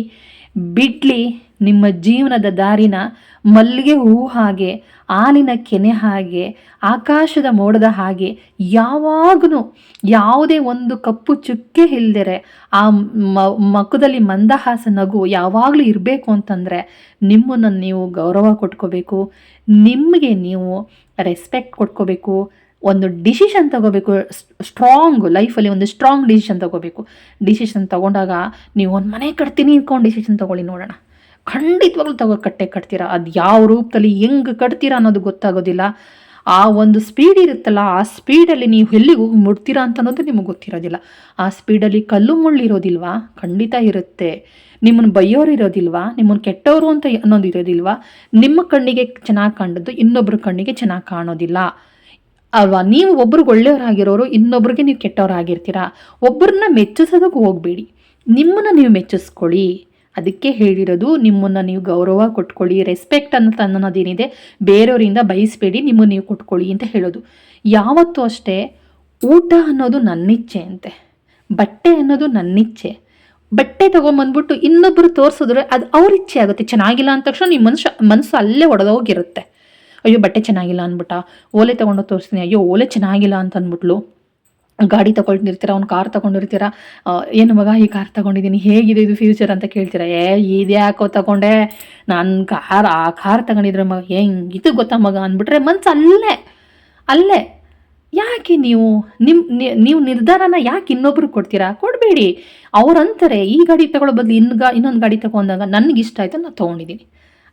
ಬಿಡಲಿ ನಿಮ್ಮ ಜೀವನದ ದಾರಿನ ಮಲ್ಲಿಗೆ ಹೂ ಹಾಗೆ ಹಾಲಿನ ಕೆನೆ ಹಾಗೆ, ಆಕಾಶದ ಮೋಡದ ಹಾಗೆ ಯಾವಾಗೂ ಯಾವುದೇ ಒಂದು ಕಪ್ಪು ಚುಕ್ಕೆ ಇಲ್ದಿರೆ ಆ ಮಕ್ಕದಲ್ಲಿ ಮಂದಹಾಸ ನಗು ಯಾವಾಗಲೂ ಇರಬೇಕು ಅಂತಂದರೆ ನಿಮ್ಮನ್ನು ನೀವು ಗೌರವ ಕೊಟ್ಕೋಬೇಕು, ನಿಮಗೆ ನೀವು ರೆಸ್ಪೆಕ್ಟ್ ಕೊಟ್ಕೋಬೇಕು, ಒಂದು ಡಿಸಿಷನ್ ತಗೋಬೇಕು ಸ್ಟ್ರಾಂಗ್ ಲೈಫಲ್ಲಿ ಒಂದು ಸ್ಟ್ರಾಂಗ್ ಡಿಸಿಷನ್ ತಗೋಬೇಕು. ಡಿಸಿಷನ್ ತಗೊಂಡಾಗ ನೀವು ಒಂದು ಮನೆ ಕಟ್ತೀನಿ ಅಂದ್ಕೊಂಡು ಡಿಸಿಷನ್ ತಗೊಳ್ಳಿ ನೋಡೋಣ. ಖಂಡಿತವಾಗ್ಲೂ ತಗೋ ಕಟ್ಟೆ ಕಟ್ತೀರಾ? ಅದು ಯಾವ ರೂಪದಲ್ಲಿ ಹೆಂಗೆ ಕಟ್ತೀರಾ ಅನ್ನೋದು ಗೊತ್ತಾಗೋದಿಲ್ಲ. ಆ ಒಂದು ಸ್ಪೀಡ್ ಇರುತ್ತಲ್ಲ, ಆ ಸ್ಪೀಡಲ್ಲಿ ನೀವು ಎಲ್ಲಿಗೂ ಹೋಗಿ ಮುಡ್ತೀರಾ ಅಂತ ಅನ್ನೋದು ನಿಮಗೆ ಗೊತ್ತಿರೋದಿಲ್ಲ. ಆ ಸ್ಪೀಡಲ್ಲಿ ಕಲ್ಲು ಮುಳ್ಳು ಇರೋದಿಲ್ವಾ ಖಂಡಿತ ಇರುತ್ತೆ. ನಿಮ್ಮನ್ನು ಬೈಯೋರು ಇರೋದಿಲ್ವಾ? ನಿಮ್ಮನ್ನು ಕೆಟ್ಟವರು ಅಂತ ಅನ್ನೋದು ಇರೋದಿಲ್ವಾ? ನಿಮ್ಮ ಕಣ್ಣಿಗೆ ಚೆನ್ನಾಗಿ ಕಾಣದ್ದು ಇನ್ನೊಬ್ಬರ ಕಣ್ಣಿಗೆ ಚೆನ್ನಾಗಿ ಕಾಣೋದಿಲ್ಲ. ಅಲ್ವಾ ನೀವು ಒಬ್ರಿಗೆ ಒಳ್ಳೆಯವರಾಗಿರೋರು ಇನ್ನೊಬ್ರಿಗೆ ನೀವು ಕೆಟ್ಟವರಾಗಿರ್ತೀರಾ? ಒಬ್ಬರನ್ನ ಮೆಚ್ಚಿಸೋದಕ್ಕೆ ಹೋಗಬೇಡಿ. ನಿಮ್ಮನ್ನು ನೀವು ಮೆಚ್ಚಿಸ್ಕೊಳ್ಳಿ. ಅದಕ್ಕೆ ಹೇಳಿರೋದು, ನಿಮ್ಮನ್ನು ನೀವು ಗೌರವ ಕೊಟ್ಕೊಳ್ಳಿ ರೆಸ್ಪೆಕ್ಟ್ ಅಂತ ಅನ್ನೋದೇನಿದೆ ಬೇರೆಯವರಿಂದ ಬಯಸಬೇಡಿ, ನಿಮ್ಮನ್ನು ನೀವು ಕೊಟ್ಕೊಳ್ಳಿ ಅಂತ ಹೇಳೋದು. ಯಾವತ್ತೂ ಅಷ್ಟೇ, ಊಟ ಅನ್ನೋದು ನನ್ನಿಚ್ಛೆ ಅಂತೆ. ಬಟ್ಟೆ ಅನ್ನೋದು ನನ್ನಿಚ್ಛೆ. ಬಟ್ಟೆ ತೊಗೊಂಬಂದ್ಬಿಟ್ಟು ಇನ್ನೊಬ್ಬರು ತೋರಿಸಿದ್ರೆ ಅದು ಅವ್ರ ಇಚ್ಛೆ ಆಗುತ್ತೆ. ಚೆನ್ನಾಗಿಲ್ಲ ಅಂದ ತಕ್ಷಣ ನಿಮ್ಮ ಮನುಷ್ಯ ಮನಸ್ಸು ಅಲ್ಲೇ ಒಡೆದೋಗಿರುತ್ತೆ. ಅಯ್ಯೋ, ಬಟ್ಟೆ ಚೆನ್ನಾಗಿಲ್ಲ ಅಂದ್ಬಿಟ್ಟ. ಓಲೆ ತೊಗೊಂಡು ತೋರಿಸ್ತೀನಿ. ಅಯ್ಯೋ, ಓಲೆ ಚೆನ್ನಾಗಿಲ್ಲ ಅಂತ ಅಂದ್ಬಿಟ್ಲು. ಗಾಡಿ ತಗೊಂಡಿರ್ತೀರ ಅವ್ನು ಕಾರ್ ತಗೊಂಡಿರ್ತೀರ ಏನು ಮಗ ಈ ಕಾರ್ ತಗೊಂಡಿದ್ದೀನಿ, ಹೇಗಿದೆ ಇದು ಫ್ಯೂಚರ್ ಅಂತ ಕೇಳ್ತೀರ, ಏ, ಇದು ಯಾಕೋ ತಗೊಂಡೆ, ನಾನು ಕಾರ್, ಆ ಕಾರ್ ತಗೊಂಡಿದ್ರೆ ಮಗ ಹೆಂಗಿದು ಗೊತ್ತಾ ಮಗ ಅಂದ್ಬಿಟ್ರೆ ಮನ್ಸು ಅಲ್ಲೇ ಅಲ್ಲೇ. ಯಾಕೆ ನೀವು ನಿಮ್ಮ ನೀವು ನಿರ್ಧಾರನ ಯಾಕೆ ಇನ್ನೊಬ್ರು ಕೊಡ್ತೀರಾ? ಕೊಡಬೇಡಿ. ಅವ್ರಂತಾರೆ ಈ ಗಾಡಿ ತಗೊಳ್ಳೋ ಬದಲು ಇನ್ನು ಗಾ, ಇನ್ನೊಂದು ಗಾಡಿ ತಗೊಂಡಾಗ ನನಗೆ ಇಷ್ಟ ಆಯಿತು, ನಾನು ತೊಗೊಂಡಿದ್ದೀನಿ.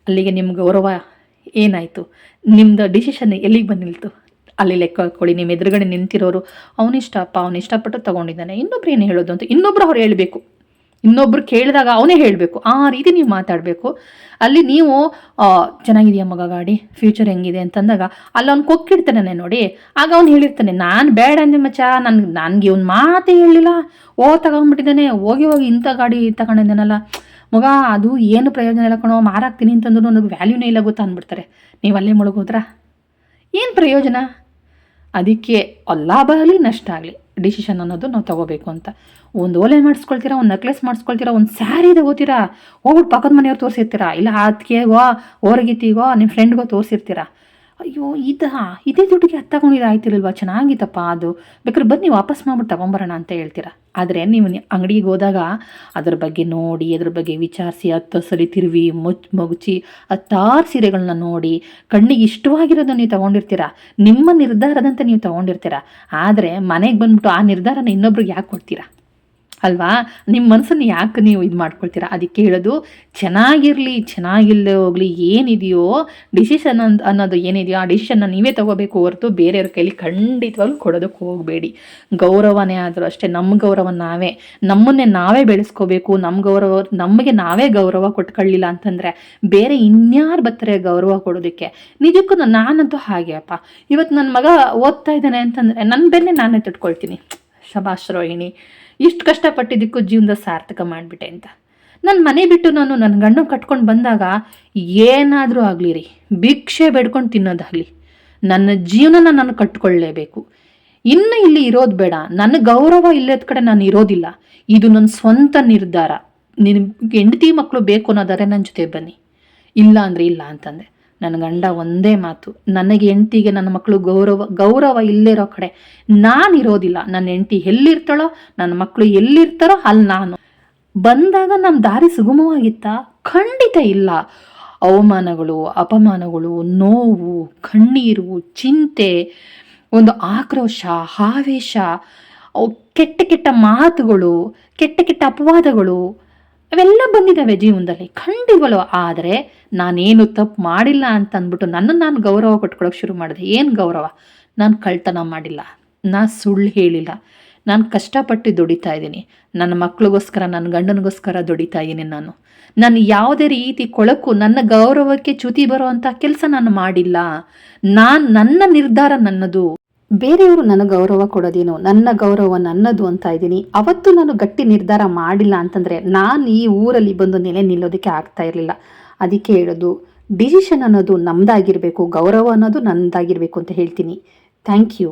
ಅಲ್ಲಿಗೆ ನಿಮ್ಮ ಗೌರವ ಏನಾಯಿತು? ನಿಮ್ಮದು ಡಿಸಿಷನ್ ಎಲ್ಲಿಗೆ ಬಂದು ನಿಲ್ತು ಅಲ್ಲಿ ಲೆಕ್ಕ ಹಾಕೊಳ್ಳಿ, ನಿಮ್ಮ ಎದುರುಗಡೆ ನಿಂತಿರೋರು ಅವನಿಷ್ಟಪ್ಪ ಅವ್ನು ಇಷ್ಟಪಟ್ಟು ತಗೊಂಡಿದ್ದಾನೆ, ಇನ್ನೊಬ್ರು ಏನು ಹೇಳೋದು ಅಂತ ಇನ್ನೊಬ್ರು ಅವ್ರು ಹೇಳಬೇಕು. ಇನ್ನೊಬ್ರು ಕೇಳಿದಾಗ ಅವನೇ ಹೇಳಬೇಕು. ಆ ರೀತಿ ನೀವು ಮಾತಾಡಬೇಕು. ಅಲ್ಲಿ ನೀವು ಚೆನ್ನಾಗಿದೆಯಾ ಮಗ ಗಾಡಿ? ಫ್ಯೂಚರ್ ಹೆಂಗಿದೆ? ಅಂತಂದಾಗ, ಅಲ್ಲಿ ಅವ್ನು ಕೊಕ್ಕಿಡ್ತಾನೆ ನೋಡಿ. ಆಗ ಅವ್ನು ಹೇಳಿರ್ತಾನೆ, ನಾನು ಬೇಡ ಅಂದೆ ಮಚ್ಚ ನನ್ಗೆ ನನಗೆ ಇವ್ನು ಮಾತೇ ಹೇಳಿಲ್ಲ ಓ ತಗೊಂಡ್ಬಿಟ್ಟಿದ್ದಾನೆ ಹೋಗಿ ಹೋಗಿ ಇಂಥ ಗಾಡಿ ತಗೊಂಡಿದ್ದಾನಲ್ಲ ಮಗ, ಅದು ಏನು ಪ್ರಯೋಜನ ಇಲ್ಲ ಕಣೋ ಮಾರಾಗ್ತೀನಿ ಅಂತಂದ್ರು ನನಗೆ ವ್ಯಾಲ್ಯೂನೇ ಇಲ್ಲ ಗೊತ್ತಾ ಅಂದ್ಬಿಡ್ತಾರೆ. ನೀವು ಅಲ್ಲೇ ಮುಳುಗೋದ್ರಾ ಏನು ಪ್ರಯೋಜನ? ಅದಕ್ಕೆ ಲಾಭ ಆಗಲಿ ನಷ್ಟ ಆಗಲಿ. ಡಿಸಿಷನ್ ಅನ್ನೋದು ನಾವು ತಗೋಬೇಕು ಅಂತ. ಒಂದು ಓಲೆ ಮಾಡಿಸ್ಕೊಳ್ತೀರಾ, ಒಂದು ನೆಕ್ಲೆಸ್ ಮಾಡಿಸ್ಕೊಳ್ತೀರಾ, ಒಂದು ಸ್ಯಾರಿ ತಗೋತೀರಾ, ಹೋಗ್ಬಿಟ್ಟು ಪಕ್ಕದ ಮನೆಯವ್ರು ತೋರಿಸಿರ್ತೀರಾ? ಇಲ್ಲ ಅದಕ್ಕೆಗೋ ಓರಗಿತಿಗೋ ನಿಮ್ಮ ಫ್ರೆಂಡ್ಗೋ ತೋರಿಸಿರ್ತೀರಾ? ಅಯ್ಯೋ, ಇದಾ ಇದೇ ದುಡ್ಡಿಗೆ ಅದು ತಗೊಂಡಿದ್ದು ಆಯ್ತಿರಲ್ವಾ? ಚೆನ್ನಾಗಿತ್ತಪ್ಪ ಅದು. ಬೇಕಾದ್ರೆ ಬನ್ನಿ, ವಾಪಸ್ ಮಾಡ್ಬಿಟ್ಟು ತಗೊಂಬರೋಣ ಅಂತ ಹೇಳ್ತೀರ? ಆದರೆ ನೀವು ಅಂಗಡಿಗೆ ಹೋದಾಗ ಅದ್ರ ಬಗ್ಗೆ ನೋಡಿ, ಅದ್ರ ಬಗ್ಗೆ ವಿಚಾರಿಸಿ, ಹತ್ತು ಸರಿ ತಿರುವಿ ಮುಚ್ ಮಗುಚಿ ಹತ್ತಾರು ಸೀರೆಗಳನ್ನ ನೋಡಿ, ಕಣ್ಣಿಗೆ ಇಷ್ಟವಾಗಿರೋದನ್ನ ನೀವು ತಗೊಂಡಿರ್ತೀರ? ನಿಮ್ಮ ನಿರ್ಧಾರದಂತೆ ನೀವು ತಗೊಂಡಿರ್ತೀರ? ಆದರೆ ಮನೆಗೆ ಬಂದ್ಬಿಟ್ಟು ಆ ನಿರ್ಧಾರನ ಇನ್ನೊಬ್ರಿಗೆ ಯಾಕೆ ಕೊಡ್ತೀರಾ? ಅಲ್ವಾ? ನಿಮ್ಮ ಮನಸ್ಸನ್ನು ಯಾಕೆ ನೀವು ಇದು ಮಾಡ್ಕೊಳ್ತೀರಾ? ಅದಕ್ಕೆ ಹೇಳೋದು, ಚೆನ್ನಾಗಿರಲಿ ಚೆನ್ನಾಗಿಲ್ಲದೆ ಹೋಗಲಿ, ಏನಿದೆಯೋ ಡಿಸಿಷನ್ ಅಂತ ಅನ್ನೋದು ಏನಿದೆಯೋ ಆ ಡಿಸಿಷನ್ನ ನೀವೇ ತಗೋಬೇಕು ಹೊರತು ಬೇರೆಯವ್ರ ಕೈಲಿ ಖಂಡಿತವಾಗ್ಲೂ ಕೊಡೋದಕ್ಕೆ ಹೋಗಬೇಡಿ. ಗೌರವನೇ ಆದರೂ ಅಷ್ಟೇ ನಮ್ಮ ಗೌರವ ನಾವೇ. ನಮ್ಮನ್ನೇ ನಾವೇ ಬೆಳೆಸ್ಕೋಬೇಕು. ನಮ್ಮ ಗೌರವ, ನಮಗೆ ನಾವೇ ಗೌರವ ಕೊಟ್ಕೊಳ್ಳಿಲ್ಲ ಅಂತಂದರೆ ಬೇರೆ ಇನ್ಯಾರು ಬರ್ತಾರೆ ಗೌರವ ಕೊಡೋದಕ್ಕೆ? ನಿಜಕ್ಕೂ ನಾನಂತೂ ಹಾಗೆ ಅಪ್ಪ. ಇವತ್ತು ನನ್ನ ಮಗ ಓದ್ತಾ ಇದ್ದಾನೆ ಅಂತಂದರೆ ನನ್ನ ಬೆನ್ನೆ ನಾನೇ ತಟ್ಕೊಳ್ತೀನಿ. ಶಬಾಷ್ ರೋಹಿಣಿ ಇಷ್ಟು ಕಷ್ಟಪಟ್ಟಿದ್ದಕ್ಕೂ ಜೀವನದ ಸಾರ್ಥಕ ಮಾಡಿಬಿಟ್ಟೆ ಅಂತ. ನನ್ನ ಮನೆ ಬಿಟ್ಟು ನಾನು ನನ್ನ ಗಂಡು ಕಟ್ಕೊಂಡು ಬಂದಾಗ ಏನಾದರೂ ಆಗಲಿ ರೀ ಭಿಕ್ಷೆ ಬೇಡ್ಕೊಂಡು ತಿನ್ನೋದಾಗಲಿ. ನನ್ನ ಜೀವನನ ನಾನು ಕಟ್ಕೊಳ್ಳೇಬೇಕು ಇನ್ನು ಇಲ್ಲಿ ಇರೋದು ಬೇಡ ನನ್ನ ಗೌರವ ಇಲ್ಲದ ಕಡೆ ನಾನು ಇರೋದಿಲ್ಲ. ಇದು ನನ್ನ ಸ್ವಂತ ನಿರ್ಧಾರ. ನಿನ್ ಹೆಂಡತಿ ಮಕ್ಕಳು ಬೇಕು ಅನ್ನೋದಾದ್ರೆ ನನ್ನ ಜೊತೆ ಬನ್ನಿ. ಇಲ್ಲ ಅಂದರೆ ಇಲ್ಲ ಅಂತಂದೆ. ನನ್ನ ಗಂಡ ಒಂದೇ ಮಾತು, ನನಗೆ ಹೆಂಡತಿಗೆ ನನ್ನ ಮಕ್ಕಳು ಗೌರವ ಗೌರವ ಇಲ್ಲಿರೋ ಕಡೆ ನಾನು ಇರೋದಿಲ್ಲ. ನನ್ನ ಹೆಂಡತಿ ಎಲ್ಲಿರ್ತಾಳೋ, ನನ್ನ ಮಕ್ಕಳು ಎಲ್ಲಿರ್ತಾರೋ ಅಲ್ಲಿ ನಾನು. ಬಂದಾಗ ನಮ್ಮ ದಾರಿ ಸುಗಮವಾಗಿತ್ತಾ? ಖಂಡಿತ ಇಲ್ಲ. ಅವಮಾನಗಳು, ಅಪಮಾನಗಳು, ನೋವು, ಕಣ್ಣೀರು, ಚಿಂತೆ, ಒಂದು ಆಕ್ರೋಶ, ಆವೇಶ ಕೆಟ್ಟ ಕೆಟ್ಟ ಮಾತುಗಳು, ಕೆಟ್ಟ ಕೆಟ್ಟ ಅಪವಾದಗಳು ಅವೆಲ್ಲ ಬಂದಿದ್ದಾವೆ ಜೀವನದಲ್ಲಿ. ಖಂಡಿಗಳು. ಆದರೆ ನಾನೇನು ತಪ್ಪು ಮಾಡಿಲ್ಲ ಅಂತ ಅಂದ್ಬಿಟ್ಟು ನನ್ನನ್ನು ನಾನು ಗೌರವ ಕೊಟ್ಕೊಳ್ಳೋಕೆ ಶುರು ಮಾಡಿದೆ. ಏನು ಗೌರವ? ನಾನು ಕಳ್ತನ ಮಾಡಿಲ್ಲ. ನಾ ಸುಳ್ಳು ಹೇಳಿಲ್ಲ. ನಾನು ಕಷ್ಟಪಟ್ಟು ದುಡಿತಾ ಇದ್ದೀನಿ. ನನ್ನ ಮಕ್ಳಿಗೋಸ್ಕರ ನನ್ನ ಗಂಡನಿಗೋಸ್ಕರ ದುಡಿತಾ ಇದ್ದೀನಿ ನಾನು. ನಾನು ಯಾವುದೇ ರೀತಿ ಕೊಳಕು, ನನ್ನ ಗೌರವಕ್ಕೆ ಚ್ಯುತಿ ಬರುವಂಥ ಕೆಲಸ ನಾನು ಮಾಡಿಲ್ಲ. ನಾನು ನನ್ನ ನಿರ್ಧಾರ ನನ್ನದು. ಬೇರೆಯವರು ನನಗೆ ಗೌರವ ಕೊಡೋದೇನು, ನನ್ನ ಗೌರವ ನನ್ನದು ಅಂತ ಇದ್ದೀನಿ. ಅವತ್ತು ನಾನು ಗಟ್ಟಿ ನಿರ್ಧಾರ ಮಾಡಿಲ್ಲ ಅಂತಂದರೆ ನಾನು ಈ ಊರಲ್ಲಿ ಬಂದು ನೆಲೆ ನಿಲ್ಲೋದಕ್ಕೆ ಆಗ್ತಾ ಇರಲಿಲ್ಲ. ಅದಕ್ಕೆ ಹೇಳೋದು ಡಿಸಿಷನ್ ಅನ್ನೋದು ನಮ್ಮದಾಗಿರಬೇಕು ಗೌರವ ಅನ್ನೋದು ನನ್ನದಾಗಿರಬೇಕು ಅಂತ ಹೇಳ್ತೀನಿ. Thank you